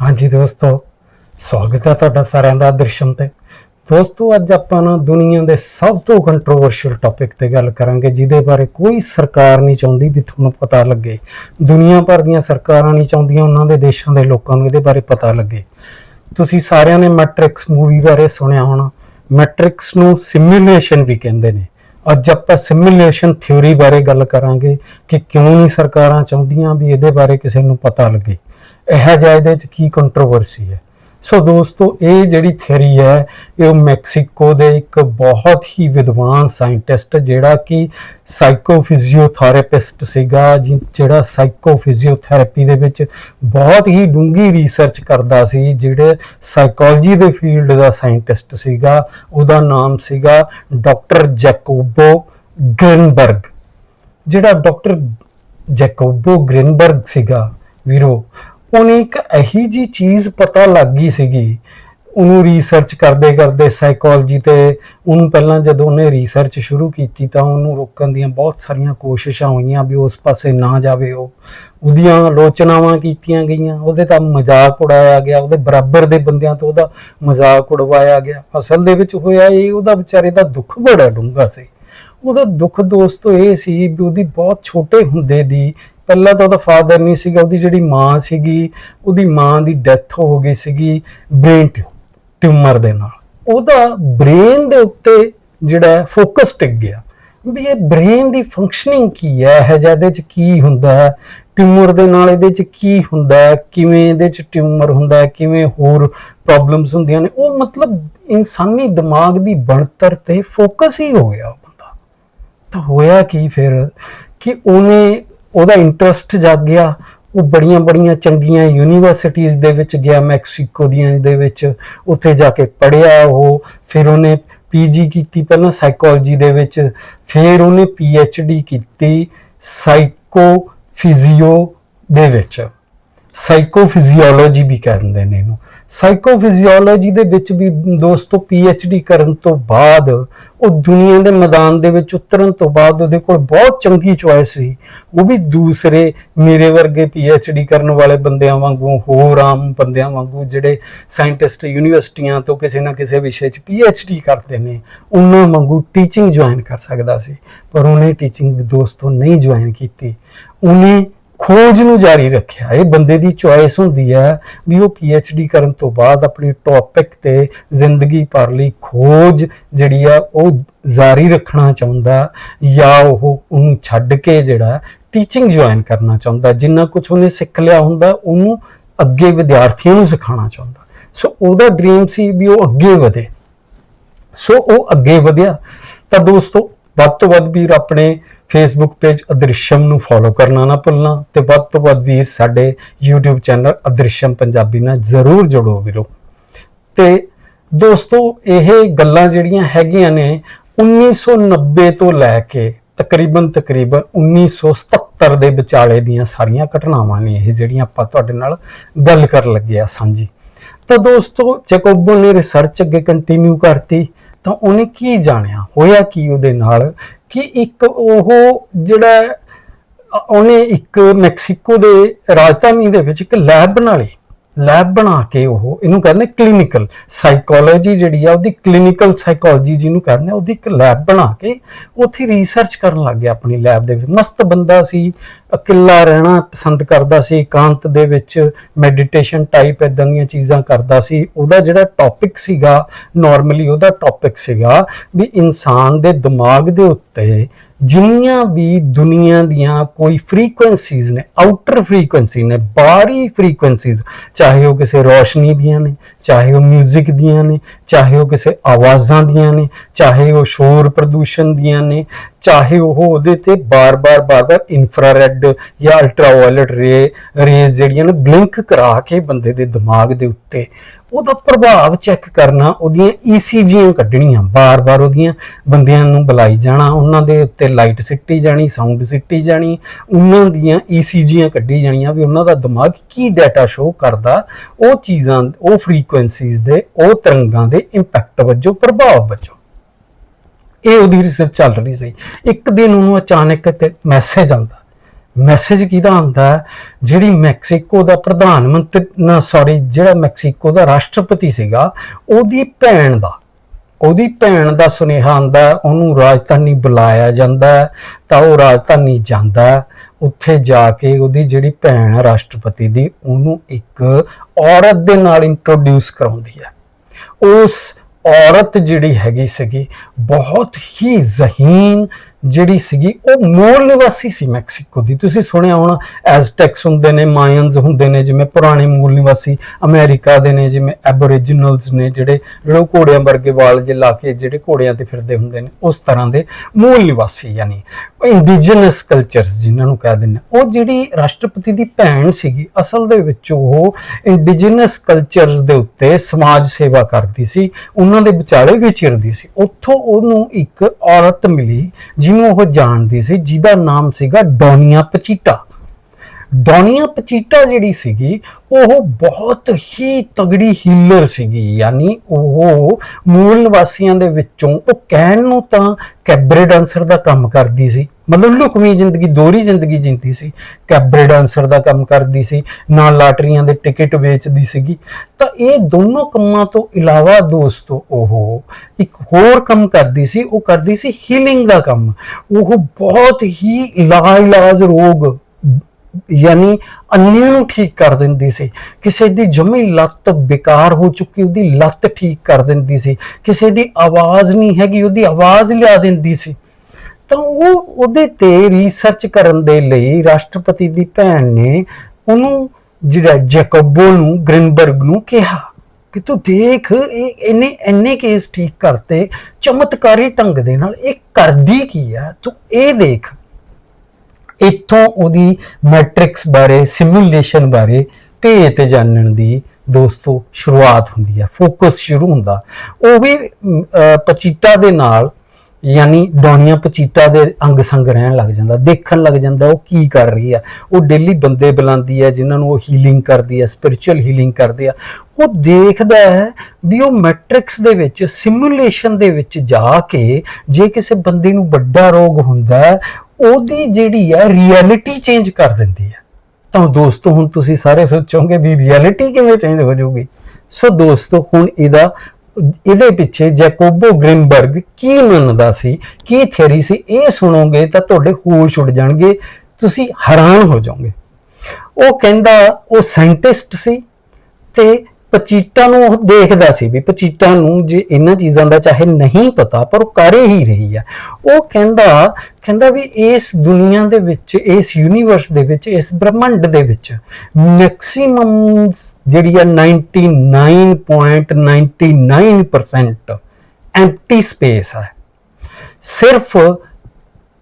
ਹਾਂਜੀ ਦੋਸਤੋ, ਸਵਾਗਤ ਹੈ ਤੁਹਾਡਾ ਸਾਰਿਆਂ ਦਾ ਦ੍ਰਿਸ਼ਮ ਤੇ। ਦੋਸਤੋ, ਅੱਜ ਆਪਾਂ ਨਾ ਦੁਨੀਆ ਦੇ ਸਭ ਤੋਂ ਕੰਟਰੋਵਰਸ਼ੀਅਲ ਟੌਪਿਕ ਤੇ ਗੱਲ ਕਰਾਂਗੇ, ਜਿਹਦੇ ਬਾਰੇ ਕੋਈ ਸਰਕਾਰ ਨਹੀਂ ਚਾਹੁੰਦੀ ਵੀ ਤੁਹਾਨੂੰ ਪਤਾ ਲੱਗੇ। ਦੁਨੀਆ ਭਰ ਦੀਆਂ ਸਰਕਾਰਾਂ ਨਹੀਂ ਚਾਹੁੰਦੀਆਂ, ਉਹਨਾਂ ਦੇ ਦੇਸ਼ਾਂ ਦੇ ਲੋਕਾਂ ਨੂੰ ਇਹਦੇ ਬਾਰੇ ਪਤਾ ਲੱਗੇ। ਤੁਸੀਂ ਸਾਰਿਆਂ ਨੇ ਮੈਟ੍ਰਿਕਸ ਮੂਵੀ ਬਾਰੇ ਸੁਣਿਆ ਹੋਣਾ। ਮੈਟ੍ਰਿਕਸ ਨੂੰ ਸਿਮੂਲੇਸ਼ਨ ਵੀ ਕਹਿੰਦੇ ਨੇ। ਅੱਜ ਆਪਾਂ ਸਿਮੂਲੇਸ਼ਨ ਥਿਉਰੀ ਬਾਰੇ ਗੱਲ ਕਰਾਂਗੇ ਕਿ ਕਿਉਂ ਨਹੀਂ ਸਰਕਾਰਾਂ ਚਾਹੁੰਦੀਆਂ ਵੀ ਇਹਦੇ ਬਾਰੇ ਕਿਸੇ ਨੂੰ ਪਤਾ ਲੱਗੇ। ਇਹ ਜਿਹਾ ਇਹਦੇ ਚ ਕੀ ਕੰਟਰੋਵਰਸੀ ਹੈ? ਸੋ ਦੋਸਤੋ, ਇਹ ਜਿਹੜੀ ਥਿਉਰੀ ਹੈ, ਇਹ ਮੈਕਸੀਕੋ ਦੇ ਇੱਕ ਬਹੁਤ ਹੀ ਵਿਦਵਾਨ ਸਾਇੰਟਿਸਟ ਜਿਹੜਾ ਕਿ ਸਾਈਕੋਫਿਜ਼ੀਓਥੈਰੇਪਿਸਟ ਸੀਗਾ, ਜਿ- ਜਿਹੜਾ ਸਾਈਕੋਫਿਜ਼ੀਓਥੈਰੇਪੀ ਦੇ ਵਿੱਚ ਬਹੁਤ ਹੀ ਡੂੰਘੀ ਰਿਸਰਚ ਕਰਦਾ ਸੀ, ਜਿਹੜੇ ਸਾਈਕੋਲੋਜੀ ਦੇ ਫੀਲਡ ਦਾ ਸਾਇੰਟਿਸਟ ਸੀਗਾ। ਉਹਦਾ ਨਾਮ ਸੀਗਾ ਡਾਕਟਰ ਜੈਕੋਬੋ ਗ੍ਰਿਨਬਰਗ। ਜਿਹੜਾ ਡਾਕਟਰ ਜੈਕੋਬੋ ਗ੍ਰਿਨਬਰਗ ਸੀਗਾ, ਵੀਰੋ ਉਹਨੇ ਇੱਕ ਇਹੀ ਜੀ ਚੀਜ਼ ਪਤਾ ਲੱਗ ਗਈ ਸੀਗੀ। ਉਹਨੂੰ ਰਿਸਰਚ ਕਰਦੇ ਕਰਦੇ ਸਾਈਕੋਲੋਜੀ ਤੇ ਉਹਨੂੰ ਪਹਿਲਾਂ ਜਦੋਂ ਉਹਨੇ ਰਿਸਰਚ ਸ਼ੁਰੂ ਕੀਤੀ ਤਾਂ ਉਹਨੂੰ ਰੋਕਣ ਦੀਆਂ ਬਹੁਤ ਸਾਰੀਆਂ ਕੋਸ਼ਿਸ਼ਾਂ ਹੋਈਆਂ ਵੀ ਉਸ ਪਾਸੇ ਨਾ ਜਾਵੇ ਉਹ। ਉਹਦੀਆਂ ਆਲੋਚਨਾਵਾਂ ਕੀਤੀਆਂ ਗਈਆਂ। ਉਹਦੇ ਤਾਂ ਮਜ਼ਾਕ ਉਡਾਇਆ ਗਿਆ। ਉਹਦੇ ਬਰਾਬਰ ਦੇ ਬੰਦਿਆਂ ਤੋਂ ਉਹਦਾ ਮਜ਼ਾਕ ਉਡਵਾਇਆ ਗਿਆ। ਅਸਲ ਦੇ ਵਿੱਚ ਹੋਇਆ ਇਹ, ਉਹਦਾ ਵਿਚਾਰੇ ਦਾ ਦੁੱਖ ਬੜਾ ਡੂੰਘਾ ਸੀ। ਉਹਦਾ ਦੁੱਖ ਦੋਸਤੋ ਇਹ ਸੀ ਵੀ ਉਹਦੀ ਬਹੁਤ ਛੋਟੇ ਹੁੰਦੇ ਦੀ ਪਹਿਲਾਂ ਤਾਂ ਉਹਦਾ ਫਾਦਰ ਨਹੀਂ ਸੀਗਾ, ਉਹਦੀ ਜਿਹੜੀ ਮਾਂ ਸੀਗੀ, ਉਹਦੀ ਮਾਂ ਦੀ ਡੈਥ ਹੋ ਗਈ ਸੀਗੀ ਬ੍ਰੇਨ ਟਿਊਮਰ ਦੇ ਨਾਲ। ਉਹਦਾ ਬ੍ਰੇਨ ਦੇ ਉੱਤੇ ਜਿਹੜਾ ਫੋਕਸ ਟਿਕ ਗਿਆ ਵੀ ਇਹ ਬ੍ਰੇਨ ਦੀ ਫੰਕਸ਼ਨਿੰਗ ਕੀ ਹੈ, ਇਹ ਜਿਹਦੇ ਚ ਕੀ ਹੁੰਦਾ ਹੈ? ਟਿਊਮਰ ਦੇ ਨਾਲ ਇਹਦੇ ਚ ਕੀ ਹੁੰਦਾ ਹੈ? ਕਿਵੇਂ ਇਹਦੇ ਚ ਟਿਊਮਰ ਹੁੰਦਾ ਹੈ? ਕਿਵੇਂ ਹੋਰ ਪ੍ਰੋਬਲਮਸ ਹੁੰਦੀਆਂ ਨੇ? ਉਹ ਮਤਲਬ ਇਨਸਾਨੀ ਦਿਮਾਗ ਦੀ ਬਣਤਰ ਤੇ ਫੋਕਸ ਹੀ ਹੋ ਗਿਆ ਉਹ ਬੰਦਾ। ਤਾਂ ਹੋਇਆ ਕੀ ਫਿਰ ਕਿ ਉਹਨੇ ਉਹਦਾ ਇੰਟਰਸਟ ਜਾਗ ਗਿਆ। ਉਹ ਬੜੀਆਂ ਬੜੀਆਂ ਚੰਗੀਆਂ ਯੂਨੀਵਰਸਿਟੀਆਂ ਦੇ ਵਿੱਚ ਗਿਆ, ਮੈਕਸੀਕੋ ਦੀਆਂ ਦੇ ਵਿੱਚ। ਉੱਥੇ ਜਾ ਕੇ ਪੜ੍ਹਿਆ ਉਹ। ਫਿਰ ਉਹਨੇ ਪੀਜੀ ਕੀਤੀ ਪਹਿਲਾਂ ਸਾਈਕੋਲੋਜੀ ਦੇ ਵਿੱਚ। ਫਿਰ ਉਹਨੇ ਪੀਐਚਡੀ ਕੀਤੀ ਸਾਈਕੋ ਫਿਜ਼ੀਓ ਦੇ ਵਿੱਚ। ਸਾਈਕੋਫਿਜ਼ੀਓਲੋਜੀ ਵੀ ਕਹਿੰਦੇ ਨੇ ਇਹਨੂੰ। ਸਾਈਕੋਫਿਜ਼ੀਓਲੋਜੀ ਦੇ ਵਿੱਚ ਵੀ ਦੋਸਤੋ ਪੀਐਚਡੀ ਕਰਨ ਤੋਂ ਬਾਅਦ, ਉਹ ਦੁਨੀਆ ਦੇ ਮੈਦਾਨ ਦੇ ਵਿੱਚ ਉਤਰਨ ਤੋਂ ਬਾਅਦ ਉਹਦੇ ਕੋਲ ਬਹੁਤ ਚੰਗੀ ਚੁਆਇਸ ਸੀ। ਉਹ ਵੀ ਦੂਸਰੇ ਮੇਰੇ ਵਰਗੇ ਪੀਐਚਡੀ ਕਰਨ ਵਾਲੇ ਬੰਦਿਆਂ ਵਾਂਗੂ, ਹੋਰ ਆਮ ਬੰਦਿਆਂ ਵਾਂਗੂ, ਜਿਹੜੇ ਸਾਇੰਟਿਸਟ ਯੂਨੀਵਰਸਿਟੀਆਂ ਤੋਂ ਕਿਸੇ ਨਾ ਕਿਸੇ ਵਿਸ਼ੇ 'ਚ ਪੀਐਚਡੀ ਕਰਦੇ ਨੇ, ਉਹਨਾਂ ਵਾਂਗੂ ਟੀਚਿੰਗ ਜੁਆਇਨ ਕਰ ਸਕਦਾ ਸੀ। ਪਰ ਉਹਨੇ ਟੀਚਿੰਗ ਦੋਸਤੋ ਨਹੀਂ ਜੁਆਇਨ ਕੀਤੀ। ਉਹਨੇ ਖੋਜ ਨੂੰ ਜਾਰੀ ਰੱਖਿਆ। ਇਹ ਬੰਦੇ ਦੀ ਚੁਆਇਸ ਹੁੰਦੀ ਹੈ ਵੀ ਉਹ ਪੀ ਐੱਚ ਡੀ ਕਰਨ ਤੋਂ ਬਾਅਦ ਆਪਣੀ ਟੌਪਿਕ ਤੇ ਜ਼ਿੰਦਗੀ ਭਰ ਲਈ ਖੋਜ ਜਿਹੜੀ ਆ ਉਹ ਜਾਰੀ ਰੱਖਣਾ ਚਾਹੁੰਦਾ ਜਾਂ ਉਹ ਉਹਨੂੰ ਛੱਡ ਕੇ ਜਿਹੜਾ ਟੀਚਿੰਗ ਜੁਆਇਨ ਕਰਨਾ ਚਾਹੁੰਦਾ। ਜਿੰਨਾ ਕੁਝ ਉਹਨੇ ਸਿੱਖ ਲਿਆ ਹੁੰਦਾ, ਉਹਨੂੰ ਅੱਗੇ ਵਿਦਿਆਰਥੀਆਂ ਨੂੰ ਸਿਖਾਉਣਾ ਚਾਹੁੰਦਾ। ਸੋ ਉਹਦਾ ਡ੍ਰੀਮ ਸੀ ਵੀ ਉਹ ਅੱਗੇ ਵਧੇ। ਸੋ ਉਹ ਅੱਗੇ ਵਧਿਆ। ਤਾਂ ਦੋਸਤੋ, ਵੱਧ ਤੋਂ ਵੱਧ ਵੀਰ ਆਪਣੇ ਫੇਸਬੁੱਕ ਪੇਜ ਅਦ੍ਰਿਸ਼ਮ ਨੂੰ ਫੋਲੋ ਕਰਨਾ ਨਾ ਭੁੱਲਣਾ ਤੇ ਵੱਧ ਤੋਂ ਵੱਧ ਵੀਰ ਸਾਡੇ YouTube ਚੈਨਲ ਅਦ੍ਰਿਸ਼ਮ ਪੰਜਾਬੀ ਨਾਲ ਜ਼ਰੂਰ ਜੁੜੋ ਵੀਰੋ। ਤੇ ਦੋਸਤੋ, ਇਹ ਗੱਲਾਂ ਜਿਹੜੀਆਂ ਹੈਗੀਆਂ ਨੇ 1990 ਤੋਂ ਲੈ ਕੇ ਤਕਰੀਬਨ ਤਕਰੀਬਨ 1977 ਦੇ ਵਿਚਾਲੇ ਦੀਆਂ ਸਾਰੀਆਂ ਘਟਨਾਵਾਂ ਨੇ ਇਹ ਜਿਹੜੀਆਂ ਆਪਾਂ ਤੁਹਾਡੇ ਨਾਲ ਗੱਲ ਕਰਨ ਲੱਗੇ ਆ ਸਾਂਝੀ। ਤਾਂ ਦੋਸਤੋ ਜੈਕੋਬੋ ਨੇ ਰਿਸਰਚ ਅੱਗੇ ਕੰਟੀਨਿਊ ਕਰਤੀ, ਤਾਂ ਉਹਨੇ ਕੀ ਜਾਣਿਆ? ਹੋਇਆ ਕੀ ਉਹਦੇ ਨਾਲ? ਕਿ ਇੱਕ ਉਹ ਜਿਹੜਾ ਉਹਨੇ ਇੱਕ ਮੈਕਸੀਕੋ ਦੇ ਰਾਜਧਾਨੀ ਦੇ ਵਿੱਚ ਇੱਕ ਲੈਬ ਬਣਾ ਲਈ। ਲੈਬ ਬਣਾ ਕੇ ਉਹ, ਇਹਨੂੰ ਕਹਿੰਦੇ ਕਲੀਨਿਕਲ ਸਾਈਕੋਲੋਜੀ ਜਿਹੜੀ ਆ, ਉਹਦੀ ਕਲੀਨਿਕਲ ਸਾਈਕੋਲੋਜੀ ਜਿਹਨੂੰ ਕਹਿੰਦੇ ਆ, ਉਹਦੀ ਇੱਕ ਲੈਬ ਬਣਾ ਕੇ ਉੱਥੇ ਰਿਸਰਚ ਕਰਨ ਲੱਗ ਗਿਆ ਆਪਣੀ ਲੈਬ ਦੇ ਵਿੱਚ। ਮਸਤ ਬੰਦਾ ਸੀ, ਇਕੱਲਾ ਰਹਿਣਾ ਪਸੰਦ ਕਰਦਾ ਸੀ, ਇਕਾਂਤ ਦੇ ਵਿੱਚ ਮੈਡੀਟੇਸ਼ਨ ਟਾਈਪ ਇਦਾਂ ਦੀਆਂ ਚੀਜ਼ਾਂ ਕਰਦਾ ਸੀ। ਉਹਦਾ ਜਿਹੜਾ ਟੌਪਿਕ ਸੀਗਾ ਨਾਰਮਲੀ ਉਹਦਾ ਟੌਪਿਕ ਸੀਗਾ ਵੀ ਇਨਸਾਨ ਦੇ ਦਿਮਾਗ ਦੇ ਉੱਤੇ ਜਿੰਨੀਆਂ ਵੀ ਦੁਨੀਆ ਦੀਆਂ ਕੋਈ ਫ੍ਰੀਕੁਐਂਸੀਜ਼ ਨੇ ਆਊਟਰ ਫ੍ਰੀਕੁਐਂਸੀ ਨੇ, ਬਾਹਰੀ ਫ੍ਰੀਕੁਐਂਸੀਜ਼ ਚਾਹੇ ਉਹ ਕਿਸੇ ਰੋਸ਼ਨੀ ਦੀਆਂ ਨੇ, ਚਾਹੇ ਉਹ 뮤직 ਦੀਆਂ ਨੇ, ਚਾਹੇ ਉਹ ਕਿਸੇ ਆਵਾਜ਼ਾਂ ਦੀਆਂ ਨੇ, ਚਾਹੇ ਉਹ ਸ਼ੋਰ ਪ੍ਰਦੂਸ਼ਣ ਦੀਆਂ ਨੇ, ਚਾਹੇ ਉਹ ਉਹਦੇ ਤੇ ਬਾਰ-ਬਾਰ ਬਾਰ-ਬਾਰ ਇਨਫਰਾਰੈਡ ਜਾਂ ਅਲਟਰਾਵਾਇਲਟ ਰੇ ਰੇਜ਼ ਜਿਹੜੀਆਂ ਨੇ ਬਲਿੰਕ ਕਰਾ ਕੇ ਬੰਦੇ ਦੇ ਦਿਮਾਗ ਦੇ ਉੱਤੇ ਉਹਦਾ ਪ੍ਰਭਾਵ ਚੈੱਕ ਕਰਨਾ, ਉਹਦੀਆਂ ਈਸੀਜੀਆਂ ਕੱਢਣੀਆਂ, ਬਾਰ-ਬਾਰ ਉਹਦੀਆਂ ਬੰਦਿਆਂ ਨੂੰ ਬੁਲਾਈ ਜਾਣਾ, ਉਹਨਾਂ ਦੇ ਉੱਤੇ ਲਾਈਟ ਸਿੱਟੀ ਜਾਣੀ ਸਾਊਂਡ ਸਿੱਟੀ ਜਾਣੀ, ਉਹਨਾਂ ਦੀਆਂ ਈਸੀਜੀਆਂ ਕੱਢੀ ਜਾਣੀਆਂ ਵੀ ਉਹਨਾਂ ਦਾ ਦਿਮਾਗ ਕੀ ਡਾਟਾ ਸ਼ੋ ਕਰਦਾ, ਉਹ ਚੀਜ਼ਾਂ, ਉਹ ਫ੍ਰੀਕੁਐਂਸੀਜ਼ ਦੇ, ਉਹ ਤਰੰਗਾਂ ਦੇ ਇੰਪੈਕਟ ਵਜੋਂ, ਪ੍ਰਭਾਵ ਵਜੋਂ। ਇਹ ਉਹਦੀ ਰਿਸਰਚ ਚੱਲ ਰਹੀ ਸੀ। ਇੱਕ ਦਿਨ ਉਹਨੂੰ ਅਚਾਨਕ ਇੱਕ ਮੈਸੇਜ ਆਉਂਦਾ। ਮੈਸੇਜ ਕਿਹਦਾ ਆਉਂਦਾ ਜਿਹੜੀ ਮੈਕਸੀਕੋ ਦਾ ਪ੍ਰਧਾਨ ਮੰਤਰੀ, ਨਾ ਸੌਰੀ ਜਿਹੜਾ ਮੈਕਸੀਕੋ ਦਾ ਰਾਸ਼ਟਰਪਤੀ ਸੀਗਾ, ਉਹਦੀ ਭੈਣ ਦਾ, ਉਹਦੀ ਭੈਣ ਦਾ ਸੁਨੇਹਾ ਆਂਦਾ ਉਹਨੂੰ ਰਾਜਧਾਨੀ ਬੁਲਾਇਆ ਜਾਂਦਾ ਤਾਂ ਉਹ ਰਾਜਧਾਨੀ ਜਾਂਦਾ ਉੱਥੇ ਜਾ ਕੇ ਉਹਦੀ ਜਿਹੜੀ ਭੈਣ ਹੈ ਰਾਸ਼ਟਰਪਤੀ ਦੀ, ਉਹਨੂੰ ਇੱਕ ਔਰਤ ਦੇ ਨਾਲ ਇੰਟਰੋਡਿਊਸ ਕਰਾਉਂਦੀ ਹੈ। ਉਸ ਔਰਤ ਜਿਹੜੀ ਹੈਗੀ ਸੀਗੀ, ਬਹੁਤ ਹੀ ਜ਼ਹੀਨ ਜਿਹੜੀ ਸੀਗੀ, ਉਹ ਮੂਲ ਨਿਵਾਸੀ ਸੀ ਮੈਕਸੀਕੋ ਦੀ। ਤੁਸੀਂ ਸੁਣਿਆ ਹੋਣਾ, ਐਜ਼ਟੈਕਸ ਹੁੰਦੇ ਨੇ ਮਾਇਨਸ ਹੁੰਦੇ ਨੇ, ਜਿਵੇਂ ਪੁਰਾਣੇ ਮੂਲ ਨਿਵਾਸੀ ਅਮਰੀਕਾ ਦੇ ਨੇ, ਜਿਵੇਂ ਐਬੋਰੀਜਨਲਸ ਨੇ, ਜਿਹੜੇ ਜਿਹੜੇ ਉਹ ਘੋੜਿਆਂ ਵਰਗੇ ਵਾਲ ਜੇ ਲਾ ਕੇ ਜਿਹੜੇ ਘੋੜਿਆਂ ਤੇ ਫਿਰਦੇ ਹੁੰਦੇ ਨੇ, ਉਸ ਤਰ੍ਹਾਂ ਦੇ ਮੂਲ ਨਿਵਾਸੀ ਯਾਨੀ ਇੰਡੀਜਨਸ ਕਲਚਰਸ ਜਿਨ੍ਹਾਂ ਨੂੰ ਕਹਿ ਦਿੰਦੇ ਉਹ ਜਿਹੜੀ ਰਾਸ਼ਟਰਪਤੀ ਦੀ ਭੈਣ ਸੀਗੀ, ਅਸਲ ਦੇ ਵਿੱਚ ਉਹ ਇੰਡੀਜਨਸ ਕਲਚਰਸ ਦੇ ਉੱਤੇ ਸਮਾਜ ਸੇਵਾ ਕਰਦੀ ਸੀ, ਉਹਨਾਂ ਦੇ ਵਿਚਾਲੇ ਵਿਚਰਦੀ ਸੀ। ਉੱਥੋਂ ਉਹਨੂੰ ਇੱਕ ਔਰਤ ਮਿਲੀ ਜਿਹਨੂੰ ਉਹ ਜਾਣਦੀ ਸੀ? ਜਿਹਦਾ ਨਾਮ ਸੀਗਾ ਡੋਨੀਆ ਪਚੀਟਾ। ਡੋਨੀਆ ਪਚੀਟਾ ਜਿਹੜੀ ਸੀਗੀ, ਉਹ ਬਹੁਤ ਹੀ ਤਗੜੀ ਹੀਲਰ ਸੀਗੀ। ਯਾਨੀ ਉਹ ਮੂਲ ਨਿਵਾਸੀਆਂ ਦੇ ਵਿੱਚੋਂ ਉਹ ਕਹਿਣ ਨੂੰ ਤਾਂ ਕੈਬਰੇ ਡਾਂਸਰ ਦਾ ਕੰਮ ਕਰਦੀ ਸੀ। ਮਤਲਬ ਲੁਕਵੀਂ ਜ਼ਿੰਦਗੀ, ਦੋਹਰੀ ਜ਼ਿੰਦਗੀ ਜਿੰਦੀ ਸੀ। ਕੈਬਰੇ ਡਾਂਸਰ ਦਾ ਕੰਮ ਕਰਦੀ ਸੀ, ਨਾਲ ਲਾਟਰੀਆਂ ਦੇ ਟਿਕਟ ਵੇਚਦੀ ਸੀਗੀ। ਤਾਂ ਇਹ ਦੋਨੋਂ ਕੰਮਾਂ ਤੋਂ ਇਲਾਵਾ ਦੋਸਤੋ, ਉਹ ਇੱਕ ਹੋਰ ਕੰਮ ਕਰਦੀ ਸੀ, ਉਹ ਕਰਦੀ ਸੀ ਹੀਲਿੰਗ ਦਾ ਕੰਮ। ਉਹ ਬਹੁਤ ਹੀ ਲਾਇਲਾਜ ਰੋਗ, ਯਾਨੀ ਅੰਨ੍ਹਿਆਂ ਨੂੰ ਠੀਕ ਕਰ ਦਿੰਦੀ ਸੀ। ਕਿਸੇ ਦੀ ਜਮੀ ਲੱਤ ਬੇਕਾਰ ਹੋ ਚੁੱਕੀ, ਉਹਦੀ ਲੱਤ ਠੀਕ ਕਰ ਦਿੰਦੀ ਸੀ। ਕਿਸੇ ਦੀ ਆਵਾਜ਼ ਨਹੀਂ ਹੈਗੀ, ਉਹਦੀ ਆਵਾਜ਼ ਲਿਆ ਦਿੰਦੀ ਸੀ। ਤਾਂ ਉਹ ਉਹਦੇ ਤੇ ਰਿਸਰਚ ਕਰਨ ਦੇ ਲਈ ਰਾਸ਼ਟਰਪਤੀ ਦੀ ਭੈਣ ਨੇ ਉਹਨੂੰ ਜਿਹੜਾ ਜੈਕੋਬੋ ਨੂੰ ਗ੍ਰਿਨਬਰਗ ਨੂੰ ਕਿਹਾ ਕਿ ਤੂੰ ਦੇਖ ਇਹ ਇਹਨੇ ਇੰਨੇ ਕੇਸ ਠੀਕ ਕਰਤੇ ਚਮਤਕਾਰੀ ਢੰਗ ਦੇ ਨਾਲ ਇਹ ਕਰਦੀ ਕੀ ਆ? ਤੂੰ ਇਹ ਦੇਖ। ਇੱਥੋਂ ਉਹਦੀ ਮੈਟ੍ਰਿਕਸ ਬਾਰੇ ਸਿਮੂਲੇਸ਼ਨ ਬਾਰੇ ਭੇਤ ਜਾਣਨ ਦੀ ਦੋਸਤੋ ਸ਼ੁਰੂਆਤ ਹੁੰਦੀ ਹੈ ਫੋਕਸ ਸ਼ੁਰੂ ਹੁੰਦਾ। ਉਹ ਵੀ ਅਮ, ਅਹ, ਪਚੀਟਾ ਦੇ ਨਾਲ ਯਾਨੀ ਡੋਨੀਆ ਪਚੀਟਾ ਦੇ ਅੰਗ ਸੰਗ ਰਹਿਣ ਲੱਗ ਜਾਂਦਾ, ਦੇਖਣ ਲੱਗ ਜਾਂਦਾ ਉਹ ਕੀ ਕਰ ਰਹੀ ਆ। ਉਹ ਡੇਲੀ ਬੰਦੇ ਬੁਲਾਉਂਦੀ ਹੈ ਜਿਨ੍ਹਾਂ ਨੂੰ ਉਹ ਹੀਲਿੰਗ ਕਰਦੀ ਹੈ ਸਪਿਰਚੁਅਲ ਹੀਲਿੰਗ ਕਰਦੇ ਆ। ਉਹ ਦੇਖਦਾ ਹੈ ਵੀ ਉਹ ਮੈਟ੍ਰਿਕਸ ਦੇ ਵਿੱਚ ਸਿਮੂਲੇਸ਼ਨ ਦੇ ਵਿੱਚ ਜਾ ਕੇ ਜੇ ਕਿਸੇ ਬੰਦੇ ਨੂੰ ਵੱਡਾ ਰੋਗ ਹੁੰਦਾ, ਉਹਦੀ ਜਿਹੜੀ ਆ ਰਿਐਲਿਟੀ ਚੇਂਜ ਕਰ ਦਿੰਦੀ ਹੈ ਤਾਂ ਦੋਸਤੋ, ਹੁਣ ਤੁਸੀਂ ਸਾਰੇ ਸੋਚੋਗੇ ਵੀ ਰਿਐਲਿਟੀ ਕਿਵੇਂ ਚੇਂਜ ਹੋ ਜਾਊਗੀ। ਸੋ ਦੋਸਤੋ, ਹੁਣ ਇਹਦਾ ਇਹਦੇ ਪਿੱਛੇ ਜੈਕੋਬੋ ਗ੍ਰਿਮਬਰਗ ਕੀ ਮੰਨਦਾ ਸੀ, ਕੀ ਥਿਉਰੀ ਸੀ, ਇਹ ਸੁਣੋਗੇ ਤਾਂ ਤੁਹਾਡੇ ਹੋਸ਼ ਉੱਡ ਜਾਣਗੇ, ਤੁਸੀਂ ਹੈਰਾਨ ਹੋ ਜਾਓਗੇ। ਉਹ ਕਹਿੰਦਾ ਉਹ ਸਾਇੰਟਿਸਟ ਸੀ ਤੇ ਪਚੀਟਾ ਨੂੰ ਉਹ ਦੇਖਦਾ ਸੀ ਵੀ ਪਚੀਟਾ ਨੂੰ ਜੇ ਇਹਨਾਂ ਚੀਜ਼ਾਂ ਦਾ ਚਾਹੇ ਨਹੀਂ ਪਤਾ, ਪਰ ਉਹ ਕਰੇ ਹੀ ਰਹੀ ਹੈ ਉਹ ਕਹਿੰਦਾ ਕਹਿੰਦਾ ਵੀ ਇਸ ਦੁਨੀਆ ਦੇ ਵਿੱਚ, ਇਸ ਯੂਨੀਵਰਸ ਦੇ ਵਿੱਚ, ਇਸ ਬ੍ਰਹਮੰਡ ਦੇ ਵਿੱਚ ਮੈਕਸਿਮਮ ਜਿਹੜੀ ਆ 99.99% ਐਮਪਟੀ ਸਪੇਸ ਹੈ ਸਿਰਫ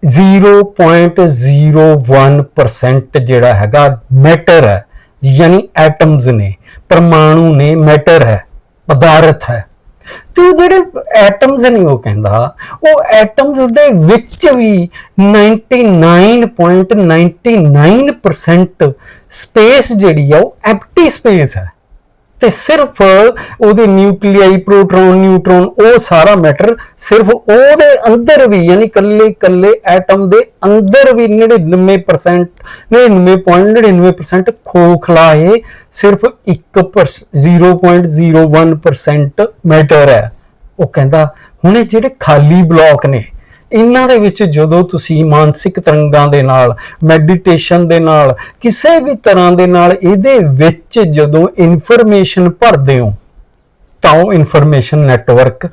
0.01% ਜਿਹੜਾ ਹੈਗਾ ਮੈਟਰ ਹੈ ਯਾਨੀ ਐਟਮਸ ਨੇ। ਪਰਮਾਣੂ ਨੇ ਮੈਟਰ ਹੈ, ਪਦਾਰਥ ਹੈ। ਤੇ ਉਹ ਜਿਹੜੇ ਐਟਮਸ ਨੇ ਉਹ ਕਹਿੰਦਾ, ਉਹ ਐਟਮਸ ਦੇ ਵਿੱਚ ਵੀ 99.99% ਸਪੇਸ ਜਿਹੜੀ ਆ, ਉਹ ਐਮਪਟੀ ਸਪੇਸ ਹੈ। ਤੇ ਸਿਰਫ ਉਹਦੇ ਨਿਊਕਲੀਆਈ ਪ੍ਰੋਟੋਨ, ਨਿਊਟਰੋਨ, ਉਹ ਸਾਰਾ ਮੈਟਰ ਸਿਰਫ ਉਹਦੇ ਅੰਦਰ ਵੀ, ਯਾਨੀ ਕੱਲੇ ਕੱਲੇ ਐਟਮ ਦੇ ਅੰਦਰ ਵੀ 99% 99.99% ਖੋਖਲਾ ਹੈ ਸਿਰਫ 1% 0.01% ਮੈਟਰ ਹੈ। ਉਹ ਕਹਿੰਦਾ, ਹੁਣ ਇਹ ਜਿਹੜੇ ਖਾਲੀ ਬਲੌਕ ਨੇ ਇਹਨਾਂ ਦੇ ਵਿੱਚ ਜਦੋਂ ਤੁਸੀਂ ਮਾਨਸਿਕ ਤਰੰਗਾਂ ਦੇ ਨਾਲ ਮੈਡੀਟੇਸ਼ਨ ਦੇ ਨਾਲ, ਕਿਸੇ ਵੀ ਤਰ੍ਹਾਂ ਦੇ ਨਾਲ ਇਹਦੇ ਵਿੱਚ ਜਦੋਂ ਇਨਫੋਰਮੇਸ਼ਨ ਭਰਦੇ ਹੋ, ਤਾਂ ਉਹ ਇਨਫੋਰਮੇਸ਼ਨ ਨੈਟਵਰਕ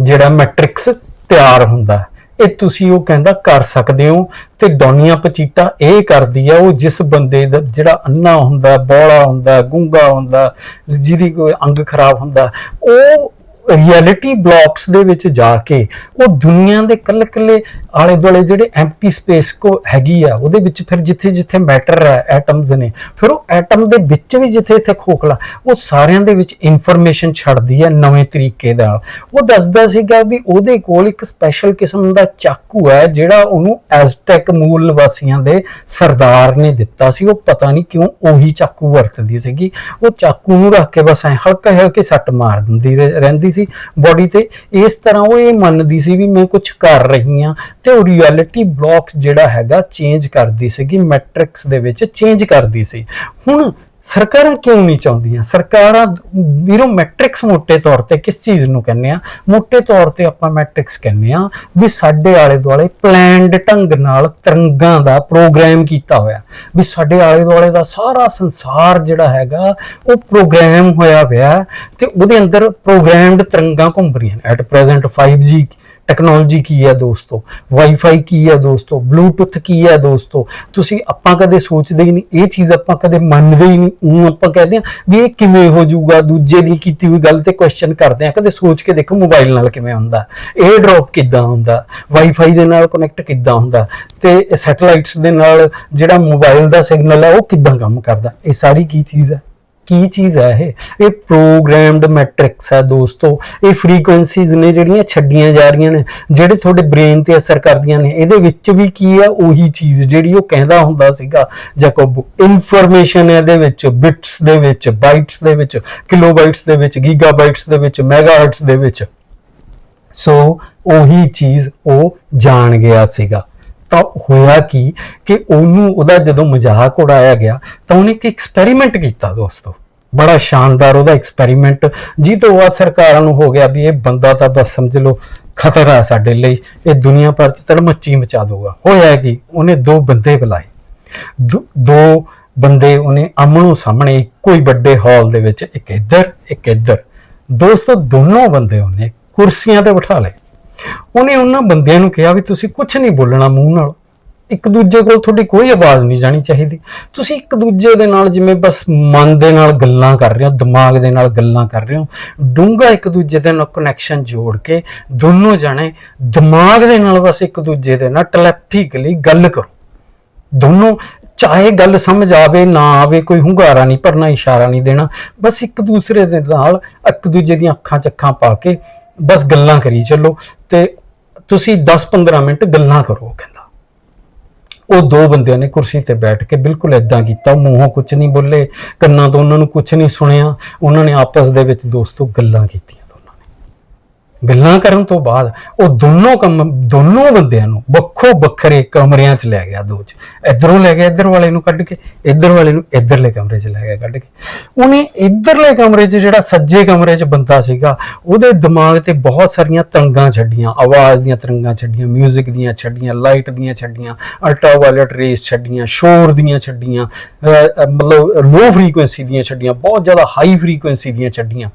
ਜਿਹੜਾ ਮੈਟ੍ਰਿਕਸ ਤਿਆਰ ਹੁੰਦਾ ਹੈ। ਇਹ ਤੁਸੀਂ ਉਹ ਕਹਿੰਦਾ ਕਰ ਸਕਦੇ ਹੋ ਤੇ ਡੋਨੀਆ ਪਚੀਟਾ ਇਹ ਕਰਦੀ ਆ, ਉਹ ਜਿਸ ਬੰਦੇ ਦਾ ਜਿਹੜਾ ਅੰਨਾ ਹੁੰਦਾ ਬੋਲਾ ਹੁੰਦਾ, ਗੁੰਗਾ ਹੁੰਦਾ, ਜਿਹਦੀ ਕੋਈ ਅੰਗ ਖਰਾਬ ਹੁੰਦਾ, ਉਹ ਰਿਐਲਿਟੀ ਬਲੌਕਸ ਦੇ ਵਿੱਚ ਜਾ ਕੇ ਉਹ ਦੁਨੀਆ ਦੇ ਕੱਲੇ ਕੱਲੇ ਆਲੇ ਦੁਆਲੇ ਜਿਹੜੇ ਐਮਪਟੀ ਸਪੇਸ ਕੋ ਹੈਗੀ ਆ, ਉਹਦੇ ਵਿੱਚ ਫਿਰ ਜਿੱਥੇ ਜਿੱਥੇ ਮੈਟਰ ਹੈ ਐਟਮਸ ਨੇ, ਫਿਰ ਉਹ ਐਟਮ ਦੇ ਵਿੱਚ ਵੀ ਜਿੱਥੇ ਜਿੱਥੇ ਖੋਖਲਾ, ਉਹ ਸਾਰਿਆਂ ਦੇ ਵਿੱਚ ਇਨਫੋਰਮੇਸ਼ਨ ਛੱਡਦੀ ਹੈ ਨਵੇਂ ਤਰੀਕੇ ਨਾਲ। ਉਹ ਦੱਸਦਾ ਸੀਗਾ ਵੀ ਉਹਦੇ ਕੋਲ ਇੱਕ ਸਪੈਸ਼ਲ ਕਿਸਮ ਦਾ ਚਾਕੂ ਹੈ ਜਿਹੜਾ ਉਹਨੂੰ ਐਜ਼ਟੈਕ ਮੂਲ ਨਿਵਾਸੀਆਂ ਦੇ ਸਰਦਾਰ ਨੇ ਦਿੱਤਾ ਸੀ। ਉਹ ਪਤਾ ਨਹੀਂ ਕਿਉਂ ਉਹੀ ਚਾਕੂ ਵਰਤਦੀ ਸੀਗੀ। ਉਹ ਚਾਕੂ ਨੂੰ ਰੱਖ ਕੇ ਬਸ ਐ ਹਲਕਾ ਹਲਕੇ ਸੱਟ ਮਾਰ ਦਿੰਦੀ ਰਹਿ- ਰਹਿੰਦੀ ਸੀ ਬਾਡੀ ਤੇ, ਇਸ ਤਰ੍ਹਾਂ ਉਹ ਇਹ ਮੰਨਦੀ ਸੀ ਵੀ ਮੈਂ ਕੁਝ ਕਰ ਰਹੀ ਹਾਂ ਤੇ ਉਹ ਰਿਐਲਿਟੀ ਬਲੌਕ ਜਿਹੜਾ ਹੈਗਾ ਚੇਂਜ ਕਰਦੀ ਸੀਗੀ ਮੈਟ੍ਰਿਕਸ ਦੇ ਵਿੱਚ ਚੇਂਜ ਕਰਦੀ ਸੀ। ਹੁਣ ਸਰਕਾਰਾਂ ਕਿਉਂ ਨਹੀਂ ਚਾਹੁੰਦੀਆਂ? ਸਰਕਾਰਾਂ ਵੀਰੋ ਮੈਟ੍ਰਿਕਸ ਮੋਟੇ ਤੌਰ ਤੇ ਕਿਸ ਚੀਜ਼ ਨੂੰ ਕਹਿੰਦੇ ਆ? ਮੋਟੇ ਤੌਰ ਤੇ ਆਪਾਂ ਮੈਟ੍ਰਿਕਸ ਕਹਿੰਦੇ ਆ ਵੀ ਸਾਡੇ ਆਲੇ ਦੁਆਲੇ ਪਲਾਨਡ ਢੰਗ ਨਾਲ ਤਰੰਗਾਂ ਦਾ ਪ੍ਰੋਗਰਾਮ ਕੀਤਾ ਹੋਇਆ। ਵੀ ਸਾਡੇ ਆਲੇ ਦੁਆਲੇ ਦਾ ਸਾਰਾ ਸੰਸਾਰ ਜਿਹੜਾ ਹੈਗਾ, ਉਹ ਪ੍ਰੋਗਰਾਮ ਹੋਇਆ ਹੋਇਆ ਤੇ ਉਹਦੇ ਅੰਦਰ ਪ੍ਰੋਗਰਾਮਡ ਤਰੰਗਾਂ ਘੁੰਮ ਰਹੀਆਂ ਐਟ ਪ੍ਰੈਜ਼ੈਂਟ 5G ਟੈਕਨੋਲੋਜੀ ਕੀ ਹੈ ਦੋਸਤੋ? ਵਾਈਫਾਈ ਕੀ ਹੈ ਦੋਸਤੋ? ਬਲੂਟੁੱਥ ਕੀ ਹੈ ਦੋਸਤੋ? ਤੁਸੀਂ ਆਪਾਂ ਕਦੇ ਸੋਚਦੇ ਹੀ ਨਹੀਂ, ਇਹ ਚੀਜ਼ ਆਪਾਂ ਕਦੇ ਮੰਨਦੇ ਹੀ ਨਹੀਂ। ਉਹ ਆਪਾਂ ਕਹਿੰਦੇ ਆ ਵੀ ਇਹ ਕਿਵੇਂ ਹੋ ਜਾਊਗਾ, ਦੂਜੇ ਦੀ ਕੀਤੀ ਹੋਈ ਗੱਲ ਤੇ ਕੁਐਸਚਨ ਕਰਦੇ ਆ ਕਦੇ ਸੋਚ ਕੇ ਦੇਖੋ ਮੋਬਾਈਲ ਨਾਲ ਕਿਵੇਂ ਹੁੰਦਾ। 에ਅਰ ਡ੍ਰੌਪ ਕਿੱਦਾਂ ਹੁੰਦਾ? ਵਾਈਫਾਈ ਦੇ ਨਾਲ ਕਨੈਕਟ ਕਿੱਦਾਂ ਹੁੰਦਾ? ਤੇ ਸੈਟਲਾਈਟਸ ਦੇ ਨਾਲ ਜਿਹੜਾ ਮੋਬਾਈਲ ਦਾ ਸਿਗਨਲ ਹੈ, ਉਹ ਕਿੱਦਾਂ ਕੰਮ ਕਰਦਾ? ਇਹ ਸਾਰੀ ਕੀ ਚੀਜ਼ ਹੈ? ਕੀ ਚੀਜ਼ ਹੈ ਇਹ? ਇਹ ਪ੍ਰੋਗਰਾਮਡ ਮੈਟ੍ਰਿਕਸ ਹੈ ਦੋਸਤੋ। ਇਹ ਫ੍ਰੀਕੁਐਂਸੀਜ਼ ਨੇ ਜਿਹੜੀਆਂ ਛੱਡੀਆਂ ਜਾ ਰਹੀਆਂ ਨੇ, ਜਿਹੜੇ ਤੁਹਾਡੇ ਬ੍ਰੇਨ ਤੇ ਅਸਰ ਕਰਦੀਆਂ ਨੇ, ਇਹਦੇ ਵਿੱਚ ਵੀ ਕੀ ਹੈ ਉਹੀ ਚੀਜ਼ ਜਿਹੜੀ ਉਹ ਕਹਿੰਦਾ ਹੁੰਦਾ ਸੀਗਾ। ਜੈਕੋਬ ਇਨਫੋਰਮੇਸ਼ਨ ਇਹਦੇ ਵਿੱਚ ਬਿਟਸ ਦੇ ਵਿੱਚ ਬਾਈਟਸ ਦੇ ਵਿੱਚ ਕਿਲੋਬਾਈਟਸ ਦੇ ਵਿੱਚ ਗੀਗਾਬਾਈਟਸ ਦੇ ਵਿੱਚ ਮੈਗਾਹਰਟਸ ਦੇ ਵਿੱਚ। ਸੋ ਉਹੀ ਚੀਜ਼ ਉਹ ਜਾਣ ਗਿਆ ਸੀਗਾ। ਤਾਂ ਹੋਇਆ ਕੀ ਕਿ ਉਹਨੂੰ, ਉਹਦਾ ਜਦੋਂ ਮਜ਼ਾਕ ਉਡਾਇਆ ਗਿਆ, ਤਾਂ ਉਹਨੇ ਇੱਕ ਐਕਸਪੈਰੀਮੈਂਟ ਕੀਤਾ ਦੋਸਤੋ। ਬੜਾ ਸ਼ਾਨਦਾਰ ਉਹਦਾ ਐਕਸਪੈਰੀਮੈਂਟ ਜੀ ਤੋਂ ਬਾਅਦ ਸਰਕਾਰਾਂ ਨੂੰ ਹੋ ਗਿਆ ਵੀ ਇਹ ਬੰਦਾ ਤਾਂ ਬਸ ਸਮਝ ਲਓ ਖਤਰਾ ਹੈ ਸਾਡੇ ਲਈ। ਇਹ ਦੁਨੀਆ ਭਰ ਚ ਤੜਮੱਚੀ ਮਚਾ ਦਊਗਾ। ਹੋਇਆ ਕੀ? ਉਹਨੇ ਦੋ ਬੰਦੇ ਬੁਲਾਏ। ਦੋ- ਦੋ ਬੰਦੇ ਉਹਨੇ ਅਮਨੋ ਸਾਹਮਣੇ, ਇੱਕੋ ਹੀ ਵੱਡੇ ਹਾਲ ਦੇ ਵਿੱਚ, ਇੱਕ ਇੱਧਰ ਇੱਕ ਇੱਧਰ। ਦੋਸਤੋ, ਦੋਨੋਂ ਬੰਦੇ ਉਹਨੇ ਕੁਰਸੀਆਂ ਤੇ ਬਿਠਾ ਲਏ। ਉਹਨੇ ਉਹਨਾਂ ਬੰਦਿਆਂ ਨੂੰ ਕਿਹਾ ਵੀ ਤੁਸੀਂ ਕੁਝ ਨਹੀਂ ਬੋਲਣਾ ਮੂੰਹ ਨਾਲ। ਇੱਕ ਦੂਜੇ ਕੋਲ ਤੁਹਾਡੀ ਕੋਈ ਆਵਾਜ਼ ਨਹੀਂ ਜਾਣੀ ਚਾਹੀਦੀ। ਤੁਸੀਂ ਇੱਕ ਦੂਜੇ ਦੇ ਨਾਲ ਜਿਵੇਂ ਬਸ ਮਨ ਦੇ ਨਾਲ ਗੱਲਾਂ ਕਰ ਰਹੇ ਹੋ, ਦਿਮਾਗ ਦੇ ਨਾਲ ਗੱਲਾਂ ਕਰ ਰਹੇ ਹੋ ਡੂੰਗਾ ਇੱਕ ਦੂਜੇ ਦੇ ਨਾਲ ਕਨੈਕਸ਼ਨ ਜੋੜ ਕੇ ਦੋਨੋਂ ਜਣੇ ਦਿਮਾਗ ਦੇ ਨਾਲ ਬਸ ਇੱਕ ਦੂਜੇ ਦੇ ਨਾਲ ਟੈਲੈਪਥਿਕਲੀ ਗੱਲ ਕਰੋ। ਦੋਨੋਂ ਚਾਹੇ ਗੱਲ ਸਮਝ ਆਵੇ, ਨਾ ਆਵੇ, ਕੋਈ ਹੁੰਗਾਰਾ ਨਹੀਂ, ਭਰਨਾ, ਇਸ਼ਾਰਾ ਨਹੀਂ ਦੇਣਾ, ਬਸ ਇੱਕ ਦੂਸਰੇ ਦੇ ਨਾਲ ਇੱਕ ਦੂਜੇ ਦੀਆਂ ਅੱਖਾਂ ਚੱਖਾਂ ਪਾ ਕੇ ਬਸ ਗੱਲਾਂ ਕਰੀ ਚੱਲੋ ਤੇ ਤੁਸੀਂ 10-15 ਮਿੰਟ ਗੱਲਾਂ ਕਰੋ ਕਹਿੰਦਾ। ਉਹ ਦੋ ਬੰਦਿਆਂ ਨੇ ਕੁਰਸੀ ਤੇ ਬੈਠ ਕੇ ਬਿਲਕੁਲ ਇਦਾਂ ਕੀਤਾ, ਮੂੰਹੋਂ ਕੁਝ ਨਹੀਂ ਬੋਲੇ, ਕੰਨਾਂ ਤੋਂ ਉਹਨਾਂ ਨੂੰ ਕੁਝ ਨਹੀਂ ਸੁਣਿਆ, ਉਹਨਾਂ ਨੇ ਆਪਸ ਦੇ ਵਿੱਚ ਦੋਸਤੋ ਗੱਲਾਂ ਕੀਤੀਆਂ ਦੋਨਾਂ ਨੇ। ਗੱਲਾਂ ਕਰਨ ਤੋਂ ਬਾਅਦ ਉਹ ਦੋਨੋਂ ਕੰਮ, ਦੋਨੋਂ ਬੰਦਿਆਂ ਨੂੰ ਵੱਖੋ ਵੱਖਰੇ ਕਮਰਿਆਂ 'ਚ ਲੈ ਗਿਆ ਦੋ 'ਚ। ਇਧਰੋਂ ਲੈ ਗਿਆ, ਇਧਰ ਵਾਲੇ ਨੂੰ ਕੱਢ ਕੇ, ਇਧਰ ਵਾਲੇ ਨੂੰ ਇਧਰਲੇ ਕਮਰੇ 'ਚ ਲੈ ਗਿਆ ਕੱਢ ਕੇ। ਉਹਨੇ ਇਧਰਲੇ ਕਮਰੇ 'ਚ ਜਿਹੜਾ ਸੱਜੇ ਕਮਰੇ 'ਚ ਬੰਦਾ ਸੀਗਾ, ਉਹਦੇ ਦਿਮਾਗ ਤੇ ਬਹੁਤ ਸਾਰੀਆਂ ਤਰੰਗਾਂ ਛੱਡੀਆਂ, ਆਵਾਜ਼ ਦੀਆਂ ਤਰੰਗਾਂ ਛੱਡੀਆਂ 뮤직 ਦੀਆਂ ਛੱਡੀਆਂ ਲਾਈਟ ਦੀਆਂ ਛੱਡੀਆਂ ਅਲਟਰਾਵਾਇਲਟ ਰੇਸ ਛੱਡੀਆਂ, ਸ਼ੋਰ ਦੀਆਂ ਛੱਡੀਆਂ ਮਤਲਬ ਲੋ ਫ੍ਰੀਕੁਐਂਸੀ ਦੀਆਂ ਛੱਡੀਆਂ, ਬਹੁਤ ਜ਼ਿਆਦਾ ਹਾਈ ਫ੍ਰੀਕੁਐਂਸੀ ਦੀਆਂ ਛੱਡੀਆਂ।